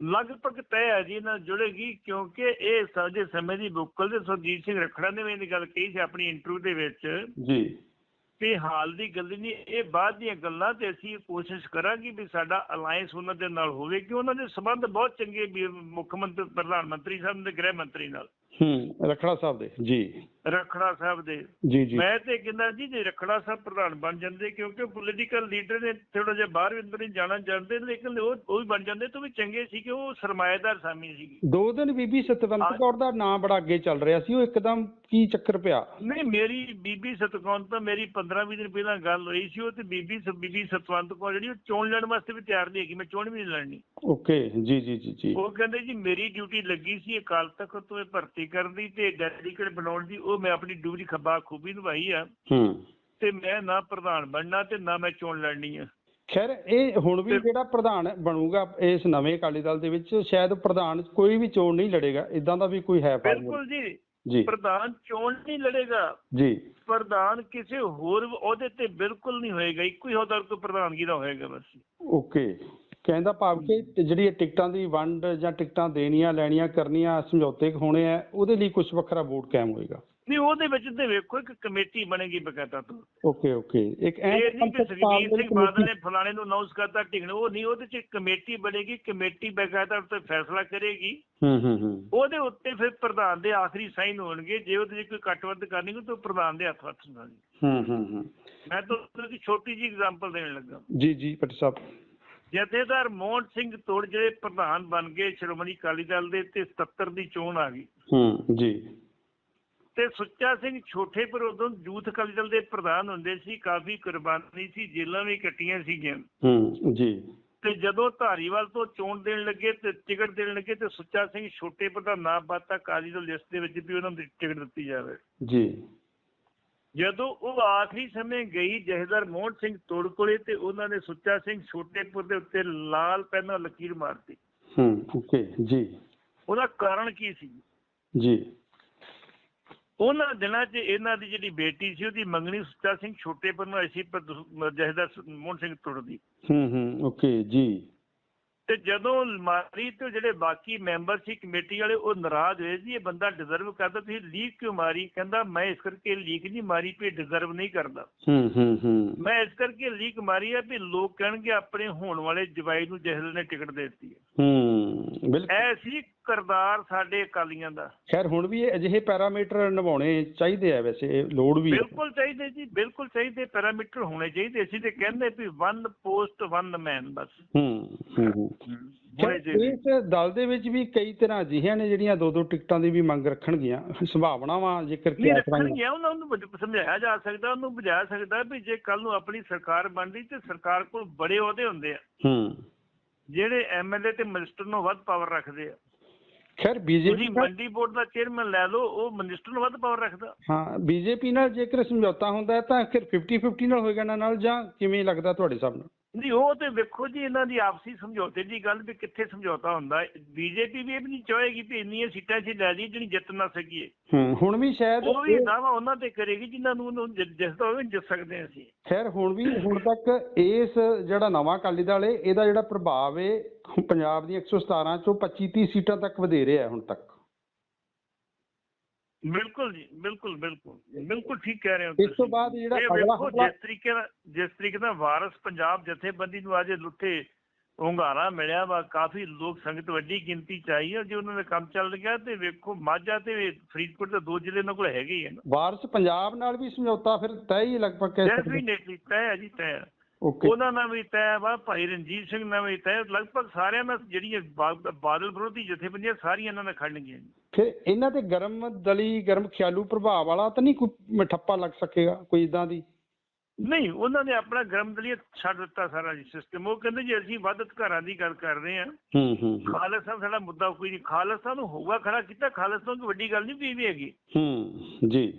ਲਗਭਗ ਤੈਅ ਹੈ ਜੀ ਨਾਲ ਜੁੜੇਗੀ ਕਿਉਂਕਿ ਇਹ ਸਾਜੇ ਸਮੇਂ ਦੀ ਬੁੱਕਲ ਤੇ ਸੁਰਜੀਤ ਸਿੰਘ ਰੱਖੜਾ ਨੇ ਵੀ ਇਹ ਗੱਲ ਕਹੀ ਸੀ ਆਪਣੀ ਇੰਟਰਵਿਊ ਦੇ ਵਿੱਚ। ਜੀ। ਵੀ ਹਾਲ ਦੀ ਗੱਲ ਨਹੀਂ, ਇਹ ਬਾਅਦ ਦੀਆਂ ਗੱਲਾਂ ਤੇ ਅਸੀਂ ਕੋਸ਼ਿਸ਼ ਕਰਾਂਗੇ ਵੀ ਸਾਡਾ ਅਲਾਈਅੰਸ ਉਹਨਾਂ ਦੇ ਨਾਲ ਹੋਵੇ ਕਿ ਉਹਨਾਂ ਦੇ ਸਬੰਧ ਬਹੁਤ ਚੰਗੇ ਮੁੱਖ ਮੰਤਰੀ, ਪ੍ਰਧਾਨ ਮੰਤਰੀ ਸਾਹਿਬ ਦੇ ਗ੍ਰਹਿ ਮੰਤਰੀ ਨਾਲ। ਹੂੰ, ਰਖੜਾ ਸਾਹਿਬ ਦੇ, ਜੀ। ਰੱਖੜਾ ਸਾਹਿਬ ਦੇ। ਜੀ ਜੀ। ਮੈਂ ਤੇ ਕਹਿੰਦਾ ਜੀ ਜੇ ਰੱਖੜਾ ਸਾਹਿਬ ਪ੍ਰਧਾਨ ਬਣ ਜਾਂਦੇ ਕਿਉਂਕਿ ਪੋਲੀਟੀਕਲ ਲੀਡਰ ਨੇ ਥੋੜਾ ਜਿਹਾ ਬਾਹਰ ਵੀ ਅੰਦਰ ਨਹੀਂ ਜਾਣਾ ਚਾਹੁੰਦੇ ਲੇਕਿਨ ਉਹ ਉਹ ਵੀ ਬਣ ਜਾਂਦੇ ਤਾਂ ਵੀ ਚੰਗੇ ਸੀ ਕਿ ਉਹ ਸਰਮਾਏਦਾਰ ਸਾਮੀ ਸੀਗੀ। ਦੋ ਦਿਨ ਬੀਬੀ ਸਤਵੰਤ ਕੌਰ ਦਾ ਨਾਮ ਬੜਾ ਅੱਗੇ ਚੱਲ ਰਿਹਾ ਸੀ ਉਹ ਇੱਕਦਮ ਕੀ ਚੱਕਰ ਪਿਆ? ਨਹੀਂ ਮੇਰੀ ਬੀਬੀ ਸਤਕੌਰ ਤਾਂ ਮੇਰੀ 15-20 ਦਿਨ ਪਹਿਲਾਂ ਗੱਲ ਹੋਈ ਸੀ ਉਹ ਤੇ ਬੀਬੀ ਸ- ਬੀਬੀ ਸਤਵੰਤ ਕੌਰ ਜਿਹੜੀ ਉਹ ਚੋਣ ਲੜਨ ਵਾਸਤੇ ਵੀ ਤਿਆਰ ਨਹੀਂ ਹੈਗੀ ਮੈਂ ਚੋਣ ਵੀ ਨਹੀਂ ਲੜਨੀ। ਓਕੇ ਜੀ ਜੀ ਜੀ ਜੀ। ਉਹ ਕਹਿੰਦੇ ਜੀ ਮੇਰੀ ਡਿਊਟੀ ਲੱਗੀ ਸੀ ਅਕਾਲ ਤਖਤ ਤੋਂ ਇਹ ਭਰਤੀ ਕਰਨ ਦੀ ਤੇ ਡੈਡੀਕੇਟ ਬਣਾਉਣ ਦੀ ਉਹ ਮੈਂ ਆਪਣੀ ਡਿਊਟੀ ਖੱਬਾ ਖੂਬੀ ਨਿਭਾਈ ਆ। ਹੂੰ। ਤੇ ਮੈਂ ਨਾ ਪ੍ਰਧਾਨ ਬਣਨਾ ਤੇ ਨਾ ਮੈਂ ਚੋਣ ਲੜਨੀ ਆ। ਖੈਰ ਇਹ ਹੁਣ ਵੀ ਜਿਹੜਾ ਪ੍ਰਧਾਨ ਬਣੂਗਾ ਇਸ ਨਵੇਂ ਅਕਾਲੀ ਦਲ ਦੇ ਵਿੱਚ ਸ਼ਾਇਦ ਪ੍ਰਧਾਨ ਕੋਈ ਵੀ ਚੋਣ ਨਹੀਂ ਲੜੇਗਾ। ਇਦਾਂ ਦਾ ਵੀ ਕੋਈ ਹੈ ਬਿਲਕੁਲ ਜੀ। ਜੀ। ਪ੍ਰਧਾਨ ਚੋਣ ਨਹੀਂ ਲੜੇਗਾ। ਜੀ। ਪ੍ਰਧਾਨ ਕਿਸੇ ਹੋਰ ਅਹੁਦੇ ਤੇ ਬਿਲਕੁਲ ਨਹੀਂ ਹੋਏਗਾ। ਇੱਕੋ ਹੀ ਅਹੁਦਾ ਕੋਈ ਪ੍ਰਧਾਨਗੀ ਦਾ ਹੋਏਗਾ ਬਸ। ਓਕੇ। ਕਹਿੰਦਾ ਭਾਵ ਕਿ ਜਿਹੜੀ ਇਹ ਟਿਕਟਾਂ ਦੀ ਵੰਡ ਜਾਂ ਟਿਕਟਾਂ ਦੇਣੀਆਂ ਲੈਣੀਆਂ ਕਰਨੀਆਂ ਸਮਝੌਤੇ ਹੋਣੇ ਆ ਉਹਦੇ ਲਈ ਕੁਝ ਵੱਖਰਾ ਬੋਰਡ ਕਾਇਮ ਹੋਏਗਾ। ਨਹੀਂ ਉਹਦੇ ਵਿੱਚ ਤੇ ਵੇਖੋ ਇੱਕ ਕਮੇਟੀ ਬਣੇਗੀ ਬਕਾਇਦਾ ਤੋਂ। Okay okay. ਇੱਕ ਇਹ ਨਹੀਂ ਕਿ ਸਿੰਘ ਬਾਦਲ ਨੇ ਫਲਾਣੇ ਨੂੰ ਅਨਾਉਂਸ ਕਰਤਾ ਢਿੰਗਣ। ਉਹ ਨਹੀਂ ਉਹਦੇ ਚ ਇੱਕ ਕਮੇਟੀ ਬਣੇਗੀ ਕਮੇਟੀ ਬਕਾਇਦਾ ਉੱਤੇ ਫੈਸਲਾ ਕਰੇਗੀ। ਹੂੰ ਹੂੰ ਹੂੰ। ਉਹਦੇ ਉੱਤੇ ਫਿਰ ਪ੍ਰਧਾਨ ਦੇ ਆਖਰੀ ਸਾਈਨ ਹੋਣਗੇ। ਜੇ ਉਹਦੇ 'ਚ ਕੋਈ ਕੱਟਵੱਧ ਕਰਨੀ ਹੋਈ ਤਾਂ ਪ੍ਰਧਾਨ ਦੇ ਹੱਥ ਹੱਥ ਹੋਣਗੇ ਹੂੰ ਹੂੰ ਹੂੰ। ਮੈਂ ਤਾਂ ਉਹਦੀ ਛੋਟੀ ਜਿਹੀ ਐਗਜ਼ਾਮਪਲ ਦੇਣ ਲੱਗਾ। ਜੀ ਜੀ ਪਟਿ ਸਾਹਿਬ। ਜਥੇਦਾਰ ਮੋਹਨ ਸਿੰਘ ਤੋੜ ਜਿਹੜੇ ਪ੍ਰਧਾਨ ਬਣ ਗਏ ਸ਼੍ਰੋਮਣੀ ਅਕਾਲੀ ਦਲ ਦੇ ਤੇ 77 ਦੀ ਚੋਣ ਆ ਗਈ। ਹੂੰ ਜੀ। ਤੇ ਸੁੱਚਾ ਸਿੰਘ ਛੋਟੇ ਪਰ ਉਦੋਂ ਯੂਥ ਦਲ ਦੇ ਪ੍ਰਧਾਨ ਹੁੰਦੇ ਸੀ ਕਾਫੀ ਕੁਰਬਾਨੀ ਸੀ ਜੇਲ੍ਹਾਂ ਵੀ ਕੱਟੀਆਂ ਸੀਗੀਆਂ। ਹੂੰ ਜੀ। ਤੇ ਜਦੋਂ ਧਾਰੀਵਾਲ ਤੋਂ ਚੋਣ ਦੇਣ ਲੱਗੇ ਤੇ ਟਿਕਟ ਦੇਣ ਲੱਗੇ ਤੇ ਸੁੱਚਾ ਸਿੰਘ ਛੋਟੇ ਪਰ ਦਾ ਨਾਮ ਬਾਤਾ ਕਾਲੀ ਦੀ ਲਿਸਟ ਦੇ ਵਿੱਚ ਵੀ ਉਹਨਾਂ ਨੂੰ ਟਿਕਟ ਦਿੱਤੀ ਜਾਵੇ। ਜੀ। ਜਦੋਂ ਉਹ ਆਖਰੀ ਸਮੇਂ ਗਈ ਜਹਦਰ ਮੋਹਨ ਸਿੰਘ ਤੋੜ ਕੋਲੇ ਤੇ ਉਹਨਾਂ ਨੇ ਸੁੱਚਾ ਸਿੰਘ ਛੋਟੇਪੁਰ ਦੇ ਉੱਤੇ ਲਾਲ ਪੈਨ ਨਾਲ ਲਕੀਰ ਮਾਰਤੀ। ਹੂੰ ਓਕੇ ਜੀ। ਉਹਦਾ ਕਾਰਨ ਕੀ ਸੀ? ਜੀ। ਉਹਨਾਂ ਦਿਨਾਂ 'ਚ ਇਹਨਾਂ ਦੀ ਜਿਹੜੀ ਬੇਟੀ ਸੀ ਉਹਦੀ ਮੰਗਣੀ ਸੁੱਚਾ ਸਿੰਘ ਛੋਟੇਪੁਰ ਨੂੰ ਐਸੀ ਜਹਦਰ ਮੋਹਨ ਸਿੰਘ ਤੋੜ ਦੀ ਹੂੰ ਹੂੰ ਓਕੇ ਜੀ। ਤੇ ਜਦੋਂ ਮਾਰੀ ਤੇ ਜਿਹੜੇ ਬਾਕੀ ਮੈਂਬਰ ਸੀ ਕਮੇਟੀ ਵਾਲੇ ਉਹ ਨਾਰਾਜ਼ ਹੋਏ ਜੀ ਇਹ ਬੰਦਾ ਡਿਜ਼ਰਵ ਕਰਦਾ ਤੁਸੀਂ ਲੀਕ ਕਿਉਂ ਮਾਰੀ? ਕਹਿੰਦਾ ਮੈਂ ਇਸ ਕਰਕੇ ਲੀਕ ਨਹੀਂ ਮਾਰੀ ਵੀ ਡਿਜ਼ਰਵ ਨਹੀਂ ਕਰਦਾ। ਹੂੰ ਹੂੰ ਹੂੰ। ਮੈਂ ਇਸ ਕਰਕੇ ਲੀਕ ਮਾਰੀ ਹੈ ਵੀ ਲੋਕ ਕਹਿਣਗੇ ਆਪਣੇ ਹੋਣ ਵਾਲੇ ਜਵਾਈ ਨੂੰ ਜਹਲ ਨੇ ਟਿਕਟ ਦੇ ਦਿੱਤੀ ਹੈ। ਹੂੰ ਬਿਲਕੁਲ। ਐਸੀ ਕਰਦਾਰ ਸਾਡੇ ਅਕਾਲੀਆਂ ਦਾ। ਖੈਰ ਹੁਣ ਵੀ ਇਹ ਅਜਿਹੇ ਪੈਰਾਮੀਟਰ ਨਿਭਾਉਣੇ ਚਾਹੀਦੇ ਆ ਵੈਸੇ ਲੋੜ ਵੀ ਬਿਲਕੁਲ ਚਾਹੀਦੇ ਜੀ ਬਿਲਕੁਲ ਚਾਹੀਦੇ ਪੈਰਾਮੀਟਰ ਹੋਣੇ ਚਾਹੀਦੇ। ਅਸੀਂ ਤੇ ਕਹਿੰਦੇ ਵੀ ਵਨ ਪੋਸਟ ਵਨ ਮੈਨ ਬਸ। ਹੂੰ ਹੂੰ ਇਸ ਦਲ ਦੇ ਵਿੱਚ ਵੀ ਕਈ ਤਰ੍ਹਾਂ ਅਜਿਹੀਆਂ ਨੇ ਜਿਹੜੀਆਂ ਦੋ ਦੋ ਟਿਕਟਾਂ ਦੀ ਵੀ ਮੰਗ ਰੱਖਣਗੀਆਂ। ਸੰਭਾਵਨਾਵਾਂ ਜੇਕਰ ਨਹੀਂ ਕਿਆ ਕਰਾਂਗੇ। ਰੱਖਣਗੇ ਉਹਨਾਂ ਨੂੰ ਬੁਝ- ਸਮਝਾਇਆ ਜਾ ਸਕਦਾ ਉਹਨੂੰ ਬੁਝਾਇਆ ਸਕਦਾ ਵੀ ਜੇ ਕੱਲ ਨੂੰ ਆਪਣੀ ਸਰਕਾਰ ਬਣਦੀ ਤੇ ਸਰਕਾਰ ਕੋਲ ਬੜੇ ਅਹੁਦੇ ਹੁੰਦੇ ਆ। ਹੂੰ। ਜਿਹੜੇ ਐਮਐਲਏ ਤੇ ਮਿਨਿਸਟਰ ਨੂੰ ਵੱਧ ਪਾਵਰ ਰੱਖਦੇ ਆ। ਖੈਰ ਤੁਸੀਂ ਬੀਜੇਪੀ ਮੰਡੀ ਬੋਰਡ ਦਾ ਚੇਅਰਮੈਨ ਲੈ ਲਓ ਉਹ ਮਿਨਿਸਟਰ ਨੂੰ ਵੱਧ ਪਾਵਰ ਰੱਖਦਾ। ਹਾਂ ਬੀਜੇਪੀ ਨਾਲ ਜੇਕਰ ਸਮਝੌਤਾ ਹੁੰਦਾ ਤਾਂ ਫਿਰ 50 50 ਨਾਲ ਹੋਏਗਾ ਇਹਨਾਂ ਨਾਲ ਜਾਂ ਕਿਵੇਂ ਲੱਗਦਾ ਤੁਹਾਡੇ ਹਿਸਾਬ ਨਾਲ? ਨਹੀਂ ਉਹ ਤੇ ਵੇਖੋ ਜੀ ਇਹਨਾਂ ਦੀ ਆਪਸੀ ਸਮਝੌਤੇ ਦੀ ਗੱਲ ਵੀ ਕਿੱਥੇ ਸਮਝੌਤਾ ਹੁੰਦਾ। ਬੀਜੇਪੀ ਵੀ ਇਹ ਵੀ ਨਹੀਂ ਚਾਹੇਗੀ ਵੀ ਇੰਨੀਆਂ ਸੀਟਾਂ ਅਸੀਂ ਲੈ ਲਈ ਜਿਹੜੀ ਜਿੱਤ ਨਾ ਸਕੀਏ। ਹੁਣ ਵੀ ਸ਼ਾਇਦ ਉਹ ਵੀ ਦਾਵਾ ਉਹਨਾਂ ਤੇ ਕਰੇਗੀ ਜਿਨ੍ਹਾਂ ਨੂੰ ਜਿੱਤਦਾ ਹੋਵੇ ਜਿੱਤ ਸਕਦੇ ਅਸੀਂ। ਖੈਰ ਹੁਣ ਵੀ ਹੁਣ ਤੱਕ ਇਸ ਜਿਹੜਾ ਨਵਾਂ ਅਕਾਲੀ ਦਲ ਹੈ ਇਹਦਾ ਜਿਹੜਾ ਪ੍ਰਭਾਵ ਹੈ ਪੰਜਾਬ ਦੀਆਂ 117 ਚੋਂ 25 30 ਸੀਟਾਂ ਤੱਕ ਵਧੇ ਰਿਹਾ ਹੈ ਹੁਣ ਤੱਕ। ਬਿਲਕੁਲ ਜੀ ਬਿਲਕੁਲ ਬਿਲਕੁਲ। ਬਿਲਕੁਲ ਠੀਕ ਕਹਿ ਰਹੇ ਹੋ ਇਸ ਤੋਂ। ਬਾਅਦ ਜਿਹੜਾ ਅਗਲਾ ਹਮਲਾ- ਜਿਸ ਤਰੀਕੇ ਨਾਲ ਜਿਸ ਤਰੀਕੇ ਨਾਲ ਵਾਰਸ ਪੰਜਾਬ ਜਥੇਬੰਦੀ ਨੂੰ ਅੱਜ ਲੁੱਟੇ ਹੁੰਗਾਰਾ ਮਿਲਿਆ ਵਾ ਕਾਫੀ ਲੋਕ ਸੰਗਤ ਵੱਡੀ ਗਿਣਤੀ ਚ ਆਈ ਹੈ ਜੇ ਉਹਨਾਂ ਦਾ ਕੰਮ ਚੱਲ ਗਿਆ ਤੇ ਵੇਖੋ ਮਾਝਾ ਤੇ ਫਰੀਦਕੋਟ ਦੇ ਦੋ ਜ਼ਿਲ੍ਹੇ ਉਹਨਾਂ ਕੋਲ ਹੈਗੇ ਹੀ ਹੈ ਨਾ। ਵਾਰਸ ਪੰਜਾਬ ਨਾਲ ਵੀ ਸਮਝੌਤਾ ਫਿਰ ਤੈਅ ਹੀ ਲਗਭਗ ਕਹਿ ਸਕਦੇ ਡੈਫੀਨੇਟਲੀ ਤੈਅ ਹੈ ਜੀ ਤੈਅ ਉਹਨਾਂ ਨਾਲ ਵੀ ਤੈਅ ਵਾ ਭਾਈ ਰਣਜੀਤ ਸਿੰਘ ਨਾਲ ਵੀ ਤੈਅ ਲਗਭਗ ਸਾਰਿਆਂ ਨਾਲ ਜਿਹੜੀਆਂ ਬਾਦਲ ਵਿਰੋਧੀ ਜਥੇਬੰਦੀਆਂ ਸਾਰੀਆਂ ਇਹਨਾਂ ਨਾਲ ਖੜਨਗੀਆਂ ਫਿਰ ਇਹਨਾਂ ਤੇ ਗਰਮ ਦਲੀ ਗਰਮ ਖਿਆਲੂ ਪ੍ਰਭਾਵ ਵਾਲਾ ਤਾਂ ਨਹੀਂ ਕੋਈ ਠੱਪਾ ਲੱਗ ਸਕੇਗਾ ਕੋਈ ਇਦਾਂ ਦੀ? ਨਹੀਂ ਉਹਨਾਂ ਨੇ ਆਪਣਾ ਗਰਮਦਲੀਆ ਛੱਡ ਦਿੱਤਾ ਸਾਰਾ ਜੀ ਸਿਸਟਮ ਉਹ ਕਹਿੰਦੇ ਜੀ ਅਸੀਂ ਵੱਧ ਘਰਾਂ ਦੀ ਗੱਲ ਕਰ ਰਹੇ ਹਾਂ। ਹੂੰ ਹੂੰ। ਖਾਲਸਾ ਸਾਡਾ ਮੁੱਦਾ ਕੋਈ ਨਹੀਂ। ਖਾਲਸਾ ਨੂੰ ਹੋਊਗਾ ਖੜਾ ਕੀਤਾ ਖਾਲਸਾ ਨੂੰ ਵੱਡੀ ਗੱਲ ਨਹੀਂ ਵੀ ਵੀ ਹੈਗੀ। ਹੂੰ ਜੀ।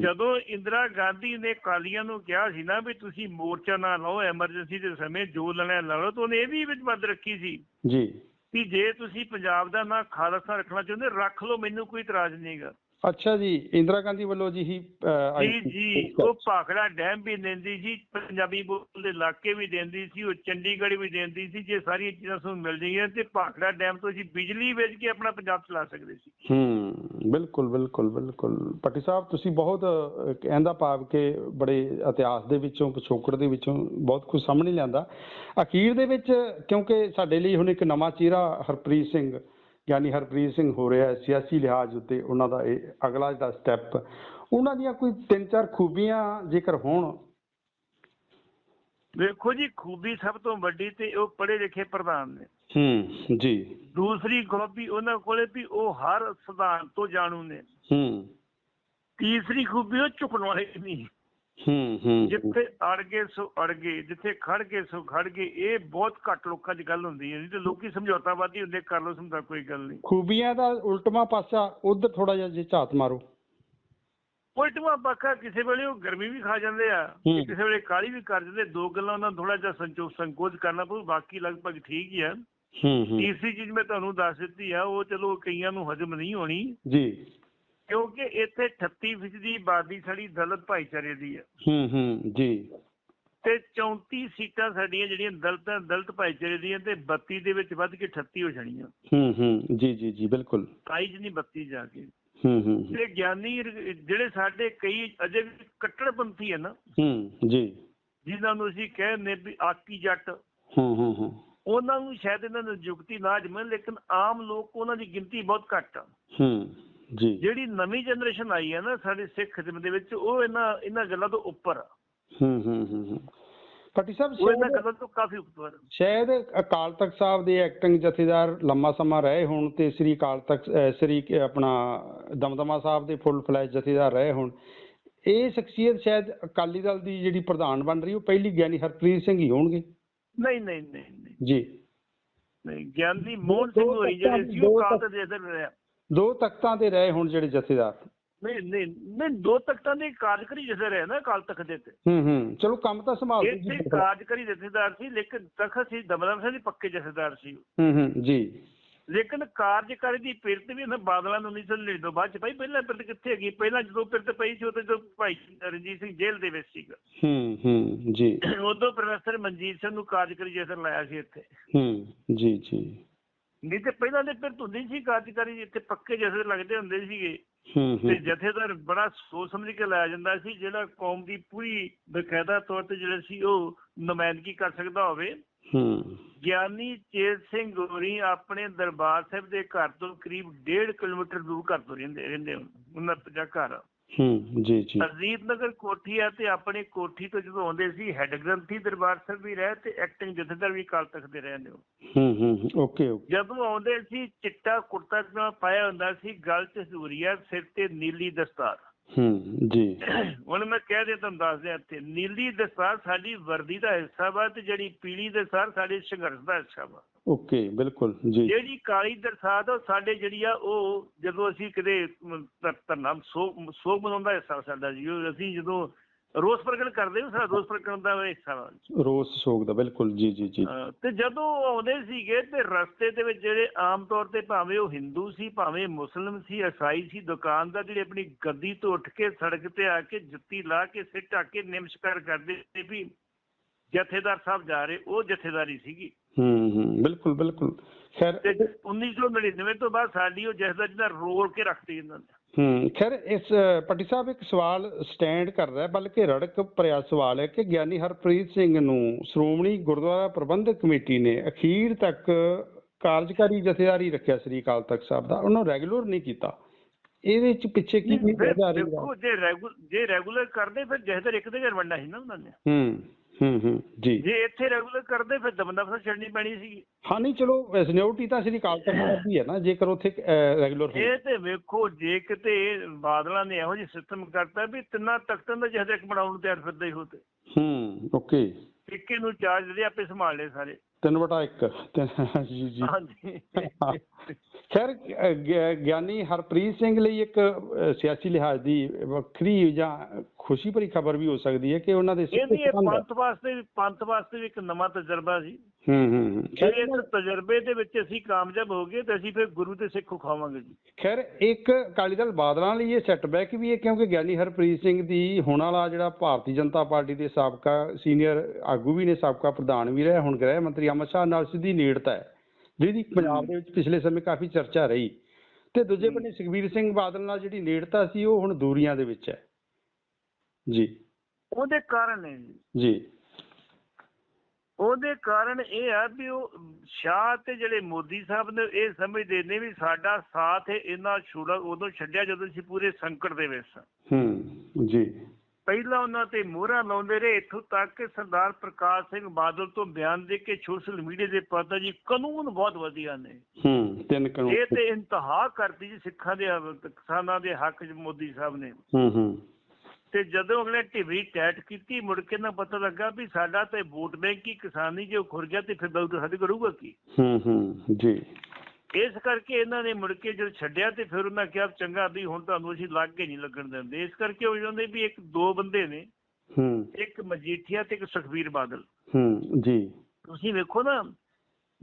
ਜਦੋਂ ਇੰਦਰਾ ਗਾਂਧੀ ਨੇ ਕਾਲੀਆਂ ਨੂੰ ਕਿਹਾ ਸੀ ਨਾ ਵੀ ਤੁਸੀਂ ਮੋਰਚਾ ਨਾ ਲਾਓ ਐਮਰਜੈਂਸੀ ਦੇ ਸਮੇਂ ਜੋ ਲੈਣਾ ਲਾ ਲਓ ਤਾਂ ਉਹਨੇ ਇਹ ਵੀ ਵਿੱਚ ਮੱਦ ਰੱਖੀ ਸੀ। ਜੀ। ਕਿ ਜੇ ਤੁਸੀਂ ਪੰਜਾਬ ਦਾ ਨਾਂ ਖਾਲਸਾ ਰੱਖਣਾ ਚਾਹੁੰਦੇ ਰੱਖ ਲਓ ਮੈਨੂੰ ਕੋਈ ਇਤਰਾਜ਼ ਨਹੀਂਗਾ ਅੱਛਾ ਜੀ ਇੰਦਰਾ ਗਾਂਧੀ ਵੱਲੋਂ ਜੀ ਹੀ ਅਹ, ਆਈ ਜੀ ਸੀ। ਜੀ ਉਹ ਭਾਖੜਾ ਡੈਮ ਵੀ ਦਿੰਦੀ ਸੀ ਪੰਜਾਬੀ ਬੋਲਦੇ ਇਲਾਕੇ ਵੀ ਦਿੰਦੀ ਸੀ ਉਹ ਚੰਡੀਗੜ੍ਹ ਵੀ ਦਿੰਦੀ ਸੀ ਜੇ ਸਾਰੀਆਂ ਚੀਜ਼ਾਂ ਸਾਨੂੰ ਮਿਲ ਜਾਈਆਂ ਤੇ ਭਾਖੜਾ ਡੈਮ ਤੋਂ ਅਸੀਂ ਬਿਜਲੀ ਵੇਚ ਕੇ ਆਪਣਾ ਪੰਜਾਬ ਚਲਾ ਸਕਦੇ ਸੀ। ਹੂੰ ਬਿਲਕੁਲ ਬਿਲਕੁਲ ਬਿਲਕੁਲ। ਪੱਟੀ ਸਾਹਿਬ ਤੁਸੀਂ ਬਹੁਤ ਅਹ, ਕਹਿੰਦਾ ਭਾਵ ਕਿ ਬੜੇ ਇਤਿਹਾਸ ਦੇ ਵਿੱਚੋਂ ਪਿਛੋਕੜ ਦੇ ਵਿੱਚੋਂ ਬਹੁਤ ਕੁਝ ਸਾਹਮਣੇ ਲਿਆਂਦਾ। ਅਖੀਰ ਦੇ ਵਿੱਚ ਕਿਉਂਕਿ ਸਾਡੇ ਲਈ ਹੁਣ ਇੱਕ ਨਵਾਂ ਚਿਹਰਾ ਹਰਪ੍ਰੀਤ ਸਿੰਘ ਯਾਨੀ ਹਰਪ੍ਰੀਤ ਸਿੰਘ ਹੋ ਰਿਹਾ ਸਿਆਸੀ ਲਿਹਾਜ਼ ਉੱਤੇ ਉਹਨਾਂ ਦਾ ਇਹ ਅਗਲਾ ਜਿਹੜਾ ਸਟੈਪ ਉਹਨਾਂ ਦੀਆਂ ਕੋਈ ਤਿੰਨ ਚਾਰ ਖੂਬੀਆਂ ਜੇਕਰ ਹੋਣ। ਵੇਖੋ ਜੀ ਖੂਬੀ ਸਭ ਤੋਂ ਵੱਡੀ ਤੇ ਉਹ ਪੜ੍ਹੇ ਲਿਖੇ ਪ੍ਰਧਾਨ ਨੇ। ਹੂੰ ਜੀ। ਦੂਸਰੀ ਖੂਬੀ ਉਹਨਾਂ ਕੋਲੇ ਵੀ ਉਹ ਹਰ ਸਿਧਾਂਤ ਤੋਂ ਜਾਣੂ ਨੇ। ਹੂੰ। ਤੀਸਰੀ ਖੂਬੀ ਉਹ ਝੁਕਣ ਵਾਲੇ ਨਹੀਂ। ਹੂੰ ਹੂੰ ਜਿੱਥੇ ਅੜ ਗਏ ਸੋ ਅੜ ਗਏ ਜਿੱਥੇ ਖੜ ਗਏ ਸੋ ਖੜ ਗਏ ਇਹ ਬਹੁਤ ਘੱਟ ਲੋਕਾਂ 'ਚ ਗੱਲ ਹੁੰਦੀ ਹੈ। ਨਹੀਂ ਤੇ ਲੋਕੀ ਸਮਝੌਤਾਵਾਦੀ ਹੁੰਦੇ ਕਰ ਲੋ ਸਮਝਾ ਕੋਈ ਗੱਲ ਨਹੀਂ। ਖੂਬੀਆਂ ਦਾ ਉਲਟਵਾ ਪਾਸਾ ਉਧਰ ਥੋੜਾ ਜਿਹਾ ਜੇ ਝਾਤ ਮਾਰੋ। ਉਲਟਵਾ ਪੱਖਾ ਕਿਸੇ ਵੇਲੇ ਉਹ ਗਰਮੀ ਵੀ ਖਾ ਜਾਂਦੇ ਆ। ਕਿਸੇ ਵੇਲੇ ਕਾਲੀ ਵੀ ਕਰ ਜਾਂਦੇ ਦੋ ਗੱਲਾਂ ਉਹਨਾਂ ਨੂੰ ਥੋੜਾ ਜਿਹਾ ਸੰਚੋ ਸੰਕੋਚ ਕਰਨਾ ਪਊ ਬਾਕੀ ਲਗਭਗ ਠੀਕ ਹੀ ਆ। ਹੂੰ ਹੂੰ। ਤੀਸਰੀ ਚੀਜ਼ ਮੈਂ ਤੁਹਾਨੂੰ ਦੱਸ ਦਿੱਤੀ ਆ ਉਹ ਚਲੋ ਕਈਆਂ ਨੂੰ ਹਜਮ ਨਹੀਂ ਹੋਣੀ। ਜੀ। ਕਿਉਂਕਿ ਇੱਥੇ 38% ਦੀ ਆਬਾਦੀ ਸਾਡੀ ਦਲਿਤ ਭਾਈਚਾਰੇ ਦੀ ਹੈ ਹੂੰ ਹੂੰ ਜੀ। ਤੇ 34 ਸੀਟਾਂ ਸਾਡੀਆਂ ਜਿਹੜੀਆਂ ਦਲਿਤ ਦਲਿਤ ਭਾਈਚਾਰੇ ਦੀਆਂ ਤੇ 32 ਦੇ ਵਿੱਚ ਵੱਧ ਕੇ 38 ਹੋ ਜਾਣੀਆਂ। ਹੂੰ ਹੂੰ ਜੀ ਜੀ ਜੀ ਬਿਲਕੁਲ। 27 ਚ ਨਹੀਂ 32 ਜਾ ਕੇ। ਹੂੰ ਹੂੰ। ਤੇ ਗਿਆਨੀ ਜਿਹੜੇ ਸਾਡੇ ਕਈ ਅਜੇ ਵੀ ਕੱਟੜਪੰਥੀ ਹੈ ਨਾ ਹੂੰ ਜੀ। ਜਿਨ੍ਹਾਂ ਨੂੰ ਅਸੀਂ ਕਹਿੰਦੇ ਵੀ ਆਕੀ ਜੱਟ ਹੂੰ ਹੂੰ ਹੂੰ। ਉਹਨਾਂ ਨੂੰ ਸ਼ਾਇਦ ਇਹਨਾਂ ਨੂੰ ਨਿਯੁਕਤੀ ਨਾ ਜਮੇ ਲੇਕਿਨ ਆਮ ਲੋਕ ਉਹਨਾਂ ਦੀ ਗਿਣਤੀ ਬਹੁਤ ਘੱਟ ਆ। ਹੂੰ। ਜੀ। ਜਿਹੜੀ ਨਵੀਂ ਜਨਰੇਸ਼ਨ ਆਈ ਹੈ ਨਾ ਸਾਡੇ ਸਿੱਖ ਖਿਦਮਤ ਦੇ ਵਿੱਚ ਉਹ ਇਹਨਾਂ ਇਹਨਾਂ ਗੱਲਾਂ ਤੋਂ ਉੱਪਰ ਆ। ਹੂੰ ਹੂੰ ਹੂੰ ਹੂੰ। ਪੱਟੀ ਸਾਹਿਬ ਉਹ ਇਹਨਾਂ ਗੱਲਾਂ ਤੋਂ ਕਾਫੀ ਉੱਪਰ। ਸ਼ਾਇਦ ਅਕਾਲ ਤਖਤ ਸਾਹਿਬ ਦੇ ਐਕਟਿੰਗ ਜਥੇਦਾਰ ਲੰਮਾ ਸਮਾਂ ਰਹੇ ਹੋਣ ਤੇ ਸ੍ਰੀ ਅਕਾਲ ਤਖਤ ਸ੍ਰੀ ਆਪਣਾ ਦਮਦਮਾ ਸਾਹਿਬ ਦੇ ਫੁੱਲ ਫਲੈਜ ਜਥੇਦਾਰ ਰਹੇ ਹੋਣ। ਇਹ ਸ਼ਖਸੀਅਤ ਸ਼ਾਇਦ ਅਕਾਲੀ ਦਲ ਦੀ ਜਿਹੜੀ ਪ੍ਰਧਾਨ ਬਣ ਰਹੀ ਉਹ ਪਹਿਲੀ ਗਿਆਨੀ ਹਰਪ੍ਰੀਤ ਸਿੰਘ ਹੀ ਹੋਣਗੇ। ਨਹੀਂ ਨਹੀਂ ਨਹੀਂ ਜੀ। ਨਹੀਂ ਗਿਆਨੀ ਮੋਹਨ ਸਿੰਘ ਤਖਤਾਂ- ਜਿਹੜੇ ਸੀ ਉਹ ਤਖਤ- ਕਾਲ ਦੇ ਅੰਦਰ ਰਿਹਾ ਦੋ ਤਖਤਾਂ ਤੇ ਰਹੇ ਹੁਣ ਜਿਹੜੇ ਜਥੇਦਾਰ। ਨਹੀਂ ਨਹੀਂ ਨਹੀਂ ਦੋ ਤਖਤਾਂ ਦੇ ਕਾਰਜਕਰੀ ਜਿਸੇ ਰਹੇ ਨਾ ਕਾਲ ਤਖਤ ਦੇ ਤੇ ਹੂੰ ਹੂੰ ਚਲੋ ਕੰਮ ਤਾਂ ਸੰਭਾਲਦੇ ਇੱਥੇ ਸੀ ਕਾਰਜਕਰੀ ਜਥੇਦਾਰ ਸੀ ਲੇਕਿਨ ਤਖਤ ਸੀ ਦਮਦਮ ਸਿੰਘ ਦੇ ਪੱਕੇ ਜਥੇਦਾਰ ਸੀ। ਹੂੰ ਹੂੰ ਜੀ। ਲੇਕਿਨ ਕਾਰਜਕਾਰੀ ਦੀ ਪਿਰਤ ਵੀ ਉਹਨਾਂ ਬਾਦਲਾਂ ਨੂੰ 1999 ਤੋਂ ਬਾਅਦ ਚ ਪਈ। ਪਹਿਲਾਂ ਪਿਰਤ ਕਿੱਥੇ ਹੈਗੀ? ਪਹਿਲਾਂ ਜਦੋਂ ਪਿਰਤ ਪਈ ਸੀ ਉਦੋਂ ਜਦੋਂ ਭਾਈ ਰਣਜੀਤ ਸਿੰਘ ਜੇਲ੍ਹ ਦੇ ਵਿੱਚ ਸੀਗਾ। ਹੂੰ ਹੂੰ ਜੀ। ਉਦੋਂ ਪ੍ਰੋਫੈਸਰ ਮਨਜੀਤ ਸਿੰਘ ਨੂੰ ਕਾਰਜਕਾਰੀ ਜਥੇਦਾਰ ਲਾਇਆ ਸੀ ਇੱਥੇ। ਹੂੰ ਜੀ ਜੀ। ਨਹੀਂ ਤੇ ਪਹਿਲਾਂ ਦੇ ਪਿਰਤ ਹੁੰਦੀ ਸੀ ਕਾਰਜਕਾਰੀ ਇੱਥੇ ਪੱਕੇ ਜਥੇਦਾਰ ਲੱਗਦੇ ਹੁੰਦੇ ਸੀਗੇ। ਤੇ ਜਥੇਦਾਰ ਬੜਾ ਸੋਚ ਸਮਝ ਕੇ ਲਾਇਆ ਜਾਂਦਾ ਸੀ ਜਿਹੜਾ ਕੌਮ ਦੀ ਪੂਰੀ ਬਕਾਇਦਾ ਤੌਰ ਤੇ ਜਿਹੜਾ ਸੀ ਉਹ ਨੁਮਾਇੰਦਗੀ ਕਰ ਸਕਦਾ ਹੋਵੇ। ਹੂੰ। ਗਿਆਨੀ ਚੇਤ ਸਿੰਘ ਗੋਰੀ ਆਪਣੇ ਦਰਬਾਰ ਸਾਹਿਬ ਦੇ ਘਰ ਤੋਂ ਕਰੀਬ 1.5 ਕਿਲੋਮੀਟਰ ਦੂਰ ਘਰ ਤੋਂ ਰਹਿੰਦੇ ਰਹਿੰਦੇ ਹਨ ਉਹਨਾਂ ਦਾ ਘਰ। ਹੂੰ ਜੀ ਜੀ। ਅਜੀਤ ਨਗਰ ਕੋਠੀ ਆ ਤੇ ਆਪਣੇ ਕੋਠੀ ਤੋਂ ਜਦੋਂ ਆਉਂਦੇ ਸੀ ਹੈੱਡ ਗ੍ਰੰਥੀ ਦਰਬਾਰ ਸਾਹਿਬ ਵੀ ਰਹੇ ਤੇ ਐਕਟਿੰਗ ਜਥੇਦਾਰ ਵੀ ਕਾਲ ਤਖਤ ਦੇ ਰਹੇ ਨੇ ਉਹ। ਹੂੰ ਹੂੰ ਓਕੇ ਓਕੇ ਜਦੋਂ ਆਉਂਦੇ ਸੀ ਚਿੱਟਾ ਕੁੜਤਾ ਪਜਾਮਾ ਪਾਇਆ ਹੁੰਦਾ ਸੀ ਗਲ 'ਚ ਹਜ਼ੂਰੀਆ ਸਿਰ ਤੇ ਨੀਲੀ ਦਸਤਾਰ। ਹੂੰ ਜੀ। ਹੁਣ ਮੈਂ ਕਹਿ ਦੇ ਤੁਹਾਨੂੰ ਦੱਸ ਦਿਆਂ ਇੱਥੇ ਨੀਲੀ ਦਸਤਾਰ ਸਾਡੀ ਵਰਦੀ ਦਾ ਹਿੱਸਾ ਵਾ ਤੇ ਜਿਹੜੀ ਪੀਲੀ ਦਸਤਾਰ ਸਾਡੇ ਸੰਘਰਸ਼ ਦਾ ਹਿੱਸਾ ਵਾ। ਓਕੇ ਬਿਲਕੁਲ ਜੀ। ਜਿਹੜੀ ਕਾਲੀ ਦਰਸਾਤ ਉਹ ਸਾਡੇ ਜਿਹੜੀ ਆ ਉਹ ਜਦੋਂ ਅਸੀਂ ਕਿਤੇ ਧਰਨਾ ਸੋਗ ਸੋਗ ਮਨਾਉਂਦਾ ਹਿੱਸਾ ਸਾਡਾ ਜੀ ਅਸੀਂ ਜਦੋਂ ਰੋਸ ਪ੍ਰਗਟ ਕਰਦੇ ਹਾਂ ਸਾਡਾ ਰੋਸ ਪ੍ਰਗਟ ਦਾ ਹਿੱਸਾ ਵਾ ਰੋਸ ਸੋਗ ਦਾ ਬਿਲਕੁਲ ਜੀ ਜੀ ਜੀ। ਤੇ ਜਦੋਂ ਆਉਂਦੇ ਸੀਗੇ ਤੇ ਰਸਤੇ ਦੇ ਵਿੱਚ ਜਿਹੜੇ ਆਮ ਤੌਰ ਤੇ ਭਾਵੇਂ ਉਹ ਹਿੰਦੂ ਸੀ ਭਾਵੇਂ ਮੁਸਲਮ ਸੀ ਈਸਾਈ ਸੀ ਦੁਕਾਨਦਾਰ ਜਿਹੜੇ ਆਪਣੀ ਗੱਦੀ ਤੋਂ ਉੱਠ ਕੇ ਸੜਕ ਤੇ ਆ ਕੇ ਜੁੱਤੀ ਲਾ ਕੇ ਸਿਰ ਢੱਕ ਕੇ ਨਮਸਕਾਰ ਕਰਦੇ ਤੇ ਵੀ ਜਥੇਦਾਰ ਸਾਹਿਬ ਜਾ ਰਹੇ ਉਹ ਜਥੇਦਾਰੀ ਸੀਗੀ। ਹੂੰ ਹੂੰ ਬਿਲਕੁਲ ਬਿਲਕੁਲ। ਖੈਰ ਤੇ 1999 ਤੋਂ ਬਾਅਦ ਸਾਡੀ ਉਹ ਜਥੇਦਾਰੀ ਦਾ ਰੋਲ ਕੇ ਰੱਖਤੀ ਇਹਨਾਂ ਨੇ। ਹੂੰ ਖੈਰ ਇਸ ਪੱਟੀ ਸਾਹਿਬ ਇੱਕ ਸਵਾਲ ਸਟੈਂਡ ਕਰਦਾ ਬਲਕਿ ਰੜਕ ਭਰਿਆ ਸਵਾਲ ਹੈ ਕਿ ਗਿਆਨੀ ਹਰਪ੍ਰੀਤ ਸਿੰਘ ਨੂੰ ਸ਼੍ਰੋਮਣੀ ਗੁਰਦੁਆਰਾ ਪ੍ਰਬੰਧਕ ਕਮੇਟੀ ਨੇ ਅਖੀਰ ਤੱਕ ਕਾਰਜਕਾਰੀ ਜਥੇਦਾਰੀ ਰੱਖਿਆ ਸ੍ਰੀ ਅਕਾਲ ਤਖਤ ਸਾਹਿਬ ਦਾ ਉਹਨੂੰ ਰੈਗੂਲਰ ਨਹੀਂ ਕੀਤਾ। ਇਹਦੇ ਚ ਪਿੱਛੇ ਕੀ ਫਿਰ ਵਜ੍ਹਾ ਰਹੀ ਦੇਖੋ ਜੇ ਰੈਗੂਲਰ ਜੇ ਰੈਗੂਲਰ ਕਰਦੇ ਫਿਰ ਜਥੇਦਾਰ ਇੱਕ ਦੇ ਘਰ ਵੰਡਾ ਸੀ ਨਾ ਉਹਨਾਂ ਨੇ। ਹੂੰ। ਹੂੰ ਹੂੰ ਜੀ। ਜੇ ਇੱਥੇ ਰੈਗੂਲਰ ਕਰਦੇ ਫਿਰ ਦਮਦਾ ਫਿਰ ਛੱਡਣੀ ਪੈਣੀ ਸੀਗੀ। ਹਾਂ ਨਹੀਂ ਚਲੋ ਸਿਨਿਓਰਿਟੀ ਤਾਂ ਸ੍ਰੀ ਤਖਤ ਸਾਹਿਬ ਦੀ ਹੈ ਨਾ ਜੇਕਰ ਉੱਥੇ ਰੈਗੂਲਰ ਹੋ ਇਹ ਤੇ ਵੇਖੋ ਜੇ ਕਿਤੇ ਬਾਦਲਾਂ ਨੇ ਇਹੋ ਜਿਹੀ ਸਿਸਟਮ ਕਰਤਾ ਵੀ ਤਿੰਨਾਂ ਤਖਤਾਂ ਦਾ ਜਥੇਦਾਰ ਇੱਕ ਬਣਾਉਣ ਨੂੰ ਤਿਆਰ ਫਿਰਦੇ ਹੋ ਤੇ। ਹੂੰ ਓਕੇ। ਇੱਕੇ ਨੂੰ ਚਾਰਜ ਦੇ ਆਪੇ ਸੰਭਾਲ ਲਏ ਸਾਰੇ। ਤਿੰਨ ਵਟਾ ਇੱਕ। ਤਿੰਨ- ਜੀ ਜੀ। ਹਾਂਜੀ। ਖੈਰ ਗਿਆਨੀ ਹਰਪ੍ਰੀਤ ਸਿੰਘ ਲਈ ਇੱਕ ਸਿਆਸੀ ਲਿਹਾਜ਼ ਦੀ ਵੱਖਰੀ ਜਾਂ ਖੁਸ਼ੀ ਭਰੀ ਖਬਰ ਵੀ ਹੋ ਸਕਦੀ ਹੈ ਕਿ ਉਹਨਾਂ ਦੇ ਸਿੱਖ ਇਹਦੀ ਇਹ ਪੰਥ- ਵਾਸਤੇ ਵੀ ਪੰਥ ਵਾਸਤੇ ਵੀ ਇੱਕ ਨਵਾਂ ਤਜਰਬਾ ਸੀ। ਹੂੰ ਹੂੰ। ਜੇ ਖੈਰ ਇਸ ਤਜਰਬੇ ਦੇ ਵਿੱਚ ਅਸੀਂ ਕਾਮਯਾਬ ਹੋ ਗਏ ਤਾਂ ਅਸੀਂ ਫਿਰ ਗੁਰੂ ਤੇ ਸਿੱਖ ਖਾਵਾਂਗੇ ਜੀ। ਖੈਰ ਇੱਕ ਅਕਾਲੀ ਦਲ ਬਾਦਲਾਂ ਲਈ ਇਹ ਸੈਟਬੈਕ ਵੀ ਹੈ ਕਿਉਂਕਿ ਗਿਆਨੀ ਹਰਪ੍ਰੀਤ ਸਿੰਘ ਦੀ ਹੁਣ ਵਾਲਾ ਜਿਹੜਾ ਭਾਰਤੀ ਜਨਤਾ ਪਾਰਟੀ ਦੇ ਸਾਬਕਾ ਸੀਨੀਅਰ ਆਗੂ ਵੀ ਨੇ ਸਾਬਕਾ ਪ੍ਰਧਾਨ ਵੀ ਰਹੇ ਹੁਣ ਗ੍ਰਹਿ ਮੰਤਰੀ ਅਮਿਤ ਸ਼ਾਹ ਨਾਲ ਸਿੱਧੀ ਨੇੜਤਾ ਹੈ ਜਿਹਦੀ ਪੰਜਾਬ ਦੇ ਵਿੱਚ ਪਿਛਲੇ ਸਮੇਂ ਕਾਫੀ ਚਰਚਾ ਰਹੀ। ਤੇ ਦੂਜੇ ਬੰਨੇ ਸੁਖਬੀਰ ਸਿੰਘ ਬਾਦਲ ਨਾਲ ਜਿਹੜੀ ਨੇੜਤਾ ਸੀ ਉਹ ਹੁਣ ਦੂਰੀਆਂ ਦੇ ਵਿੱਚ ਹੈ। ਜੀ। ਉਹਦੇ ਕਾਰਨ ਹੈ ਜੀ। ਉਹਦੇ ਕਾਰਨ ਇਹ ਆ ਵੀ ਉਹ ਸ਼ਾਹ ਤੇ ਜਿਹੜੇ ਮੋਦੀ ਸਾਹਿਬ ਨੇ ਇਹ ਸਮਝਦੇ ਨੇ ਵੀ ਸਾਡਾ ਸਾਥ ਇਹਨਾਂ ਛੋੜਾ ਉਦੋਂ ਛੱਡਿਆ ਜਦੋਂ ਅਸੀਂ ਪੂਰੇ ਸੰਕਟ ਦੇ ਵਿੱਚ ਸਾਂ। ਹੂੰ ਜੀ। ਪਹਿਲਾਂ ਉਹਨਾਂ ਤੇ ਮੋਹਰਾਂ ਲਾਉਂਦੇ ਰਹੇ ਇੱਥੋਂ ਤੱਕ ਕਿ ਸਰਦਾਰ ਪ੍ਰਕਾਸ਼ ਸਿੰਘ ਬਾਦਲ ਤੋਂ ਬਿਆਨ ਦੇ ਕੇ ਸੋਸ਼ਲ ਮੀਡੀਆ ਦੇ ਪਤਾ ਜੀ ਕਾਨੂੰਨ ਬਹੁਤ ਵਧੀਆ ਨੇ। ਹੂੰ ਤਿੰਨ ਕਾਨੂੰਨ। ਇਹ ਤੇ ਇੰਤਹਾ ਕਰਤੀ ਜੀ ਸਿੱਖਾਂ ਦੇ ਕਿਸਾਨਾਂ ਦੇ ਹੱਕ 'ਚ ਮੋਦੀ ਸਾਹਿਬ ਨੇ। ਹੂੰ ਹੂੰ। ਤੇ ਜਦੋਂ ਅਗਲੇ ਢਿਵੀ ਟੈਟ ਕੀਤੀ ਮੁੜ ਕੇ ਨਾ ਪਤਾ ਲੱਗਾ ਵੀ ਸਾਡਾ ਤੇ ਵੋਟ ਬੈਂਕ ਹੀ ਕਿਸਾਨੀ ਜੇ ਖੁਰ ਗਿਆ ਤੇ ਫਿਰ ਦਊ ਸਾਡੇ ਕਰੂਗਾ ਕੀ? ਹੂੰ ਹੂੰ ਜੀ। ਇਸ ਕਰਕੇ ਇਹਨਾਂ ਨੇ ਮੁੜ ਕੇ ਜਦੋਂ ਛੱਡਿਆ ਤੇ ਫਿਰ ਉਹਨਾਂ ਕਿਹਾ ਚੰਗਾ ਵੀ ਹੁਣ ਤੁਹਾਨੂੰ ਅਸੀਂ ਲੱਗ ਕੇ ਨਹੀਂ ਲੱਗਣ ਦਿੰਦੇ। ਇਸ ਕਰਕੇ ਉਹ ਜਾਂਦੇ ਵੀ ਇੱਕ ਦੋ ਬੰਦੇ ਨੇ ਹੂੰ। ਇੱਕ ਮਜੀਠੀਆ ਤੇ ਇੱਕ ਸੁਖਬੀਰ ਬਾਦਲ। ਹੂੰ ਜੀ। ਤੁਸੀਂ ਵੇਖੋ ਨਾ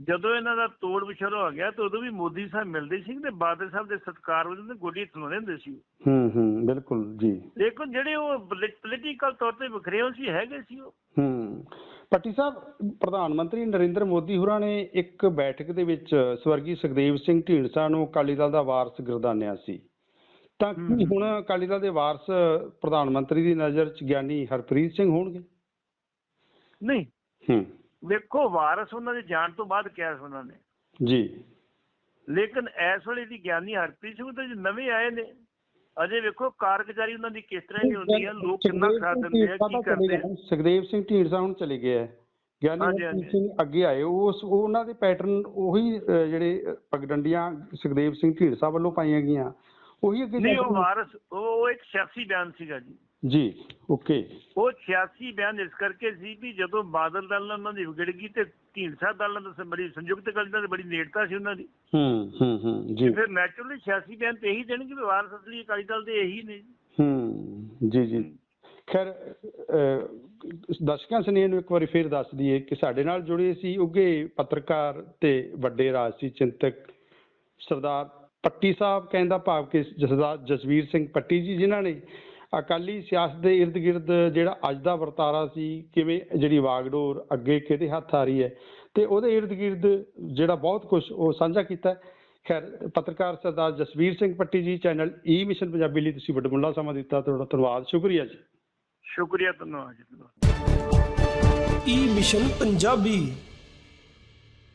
ਜਦੋਂ ਇਹਨਾਂ ਦਾ ਤੋੜ ਵਿਛੜ ਹੋ ਗਿਆ ਤਾਂ ਉਦੋਂ ਵੀ ਮੋਦੀ ਸਾਹਿਬ ਮਿਲਦੇ ਸੀ ਤੇ ਬਾਦਲ ਸਾਹਿਬ ਦੇ ਸਤਕਾਰ ਵਜੋਂ ਗੋਡੀ ਥਲਾਉਂਦੇ ਹੁੰਦੇ ਸੀ ਹੂੰ ਹੂੰ ਬਿਲਕੁਲ ਜੀ। ਲੇਕਿਨ ਜਿਹੜੇ ਉਹ ਪੋਲੀਟੀਕਲ ਤੌਰ ਤੇ ਵਿਖਰੇ ਹੋਏ ਸੀ ਹੈਗੇ ਸੀ ਉਹ। ਹੂੰ। ਪੱਟੀ ਸਾਹਿਬ ਪ੍ਰਧਾਨ ਮੰਤਰੀ ਨਰਿੰਦਰ ਮੋਦੀ ਹੋਰਾਂ ਨੇ ਇੱਕ ਬੈਠਕ ਦੇ ਵਿੱਚ ਸਵਰਗੀ ਸੁਖਦੇਵ ਸਿੰਘ ਢੀਂਡਸਾ ਨੂੰ ਅਕਾਲੀ ਦਲ ਦਾ ਵਾਰਸ ਗਰਦਾਨਿਆ ਸੀ। ਤਾਂ ਕੀ ਹੂੰ। ਹੁਣ ਅਕਾਲੀ ਦਲ ਦੇ ਵਾਰਸ ਪ੍ਰਧਾਨ ਮੰਤਰੀ ਦੀ ਨਜ਼ਰ 'ਚ ਗਿਆਨੀ ਹਰਪ੍ਰੀਤ ਸਿੰਘ ਹੋਣਗੇ? ਨਹੀਂ। ਹੂੰ। ਵੇਖੋ ਵਾਰਸ ਉਹਨਾਂ ਦੇ ਜਾਣ ਤੋਂ ਬਾਅਦ ਕਿਹਾ ਉਹਨਾਂ ਨੇ। ਜੀ। ਲੇਕਿਨ ਇਸ ਵੇਲੇ ਦੀ ਗਿਆਨੀ ਹਰਪ੍ਰੀਤ ਸਿੰਘ ਤਾਂ ਜੀ ਨਵੇਂ ਆਏ ਨੇ। ਅਜੇ ਵੇਖੋ ਕਾਰਗੁਜ਼ਾਰੀ ਉਹਨਾਂ ਦੀ ਕਿਸ ਤਰ੍ਹਾਂ ਦੀ ਹੁੰਦੀ ਹੈ ਲੋਕ ਕਿੰਨਾ ਸਾਥ ਦਿੰਦੇ ਆ ਕੀ ਕਰਦੇ ਆ। ਸੁਖਦੇਵ ਸਿੰਘ ਢੀਂਡਸਾ ਹੁਣ ਚਲੇ ਗਏ ਹੈ। ਗਿਆਨੀ ਹਰਪ੍ਰੀਤ। ਸਿੰਘ ਅੱਗੇ ਆਏ ਉਸ ਉਹ ਉਹਨਾਂ ਦੇ ਪੈਟਰਨ ਉਹੀ ਜਿਹੜੇ ਪਗਡੰਡੀਆਂ ਸੁਖਦੇਵ ਸਿੰਘ ਢੀਂਡਸਾ ਵੱਲੋਂ ਪਾਈਆਂ ਗਈਆਂ। ਉਹੀ ਅੱਗੇ ਨਹੀਂ ਉਹ ਵਾਰਸ ਉਹ ਉਹ ਇੱਕ ਸਿਆਸੀ ਬਿਆਨ ਸੀਗਾ ਜੀ। ਜੀ ਓਕੇ ਉਹ 86 ਬਿਆਨ ਇਸ ਕਰਕੇ ਸੀ ਵੀ ਜਦੋਂ ਬਾਦਲ ਦਲ ਨਾਲ ਉਹਨਾਂ ਦੀ ਵਿਗੜ ਗਈ ਤੇ ਢੀਂਡਸਾ ਦਲ ਨਾਲ ਬੜੀ ਸੰਯੁਕਤ ਦਲ ਨਾਲ ਬੜੀ ਨੇੜਤਾ ਸੀ ਉਹਨਾਂ ਦੀ। ਹੂੰ ਹੂੰ ਹੂੰ ਜੀ। ਫਿਰ ਨੈਚੁਰਲੀ 86 ਬਿਆਨ ਤੇ ਇਹੀ ਦੇਣਗੇ ਵੀ ਵਾਰਸ ਅਸਲੀ ਅਕਾਲੀ ਦਲ ਦੇ ਇਹੀ ਨੇ। ਹੂੰ ਜੀ ਜੀ। ਖੈਰ ਦਰਸ਼ਕਾਂ ਸਨੇਹ ਨੂੰ ਇੱਕ ਵਾਰੀ ਫੇਰ ਦੱਸ ਦਈਏ ਕਿ ਸਾਡੇ ਨਾਲ ਜੁੜੇ ਸੀ ਉੱਗੇ ਪੱਤਰਕਾਰ ਤੇ ਵੱਡੇ ਰਾਜਸੀ ਚਿੰਤਕ ਸਰਦਾਰ ਪੱਟੀ ਸਾਹਿਬ ਕਹਿੰਦਾ ਭਾਵ ਕਿ ਜਸਵੀਰ ਸਿੰਘ ਪੱਟੀ ਜੀ ਜਿਨ੍ਹਾਂ ਨੇ ਅਕਾਲੀ ਸਿਆਸਤ ਦੇ ਇਰਦ ਗਿਰਦ ਜਿਹੜਾ ਅੱਜ ਦਾ ਵਰਤਾਰਾ ਸੀ ਕਿਵੇਂ ਜਿਹੜੀ ਵਾਗਡੋਰ ਅੱਗੇ ਕਿਹਦੇ ਹੱਥ ਆ ਰਹੀ ਹੈ ਤੇ ਉਹਦੇ ਇਰਦ ਗਿਰਦ ਜਿਹੜਾ ਬਹੁਤ ਕੁਝ ਉਹ ਸਾਂਝਾ ਕੀਤਾ ਹੈ। ਖੈਰ ਪੱਤਰਕਾਰ ਸਰਦਾਰ ਜਸਵੀਰ ਸਿੰਘ ਪੱਟੀ ਜੀ ਚੈਨਲ ਈ ਮਿਸ਼ਨ ਪੰਜਾਬੀ ਲਈ ਤੁਸੀਂ ਵੱਡਮੁੱਲਾ ਸਮਾਂ ਦਿੱਤਾ ਤੁਹਾਡਾ ਧੰਨਵਾਦ ਸ਼ੁਕਰੀਆ ਜੀ। ਸ਼ੁਕਰੀਆ ਧੰਨਵਾਦ ਜੀ ਈ ਮਿਸ਼ਨ ਪੰਜਾਬੀ।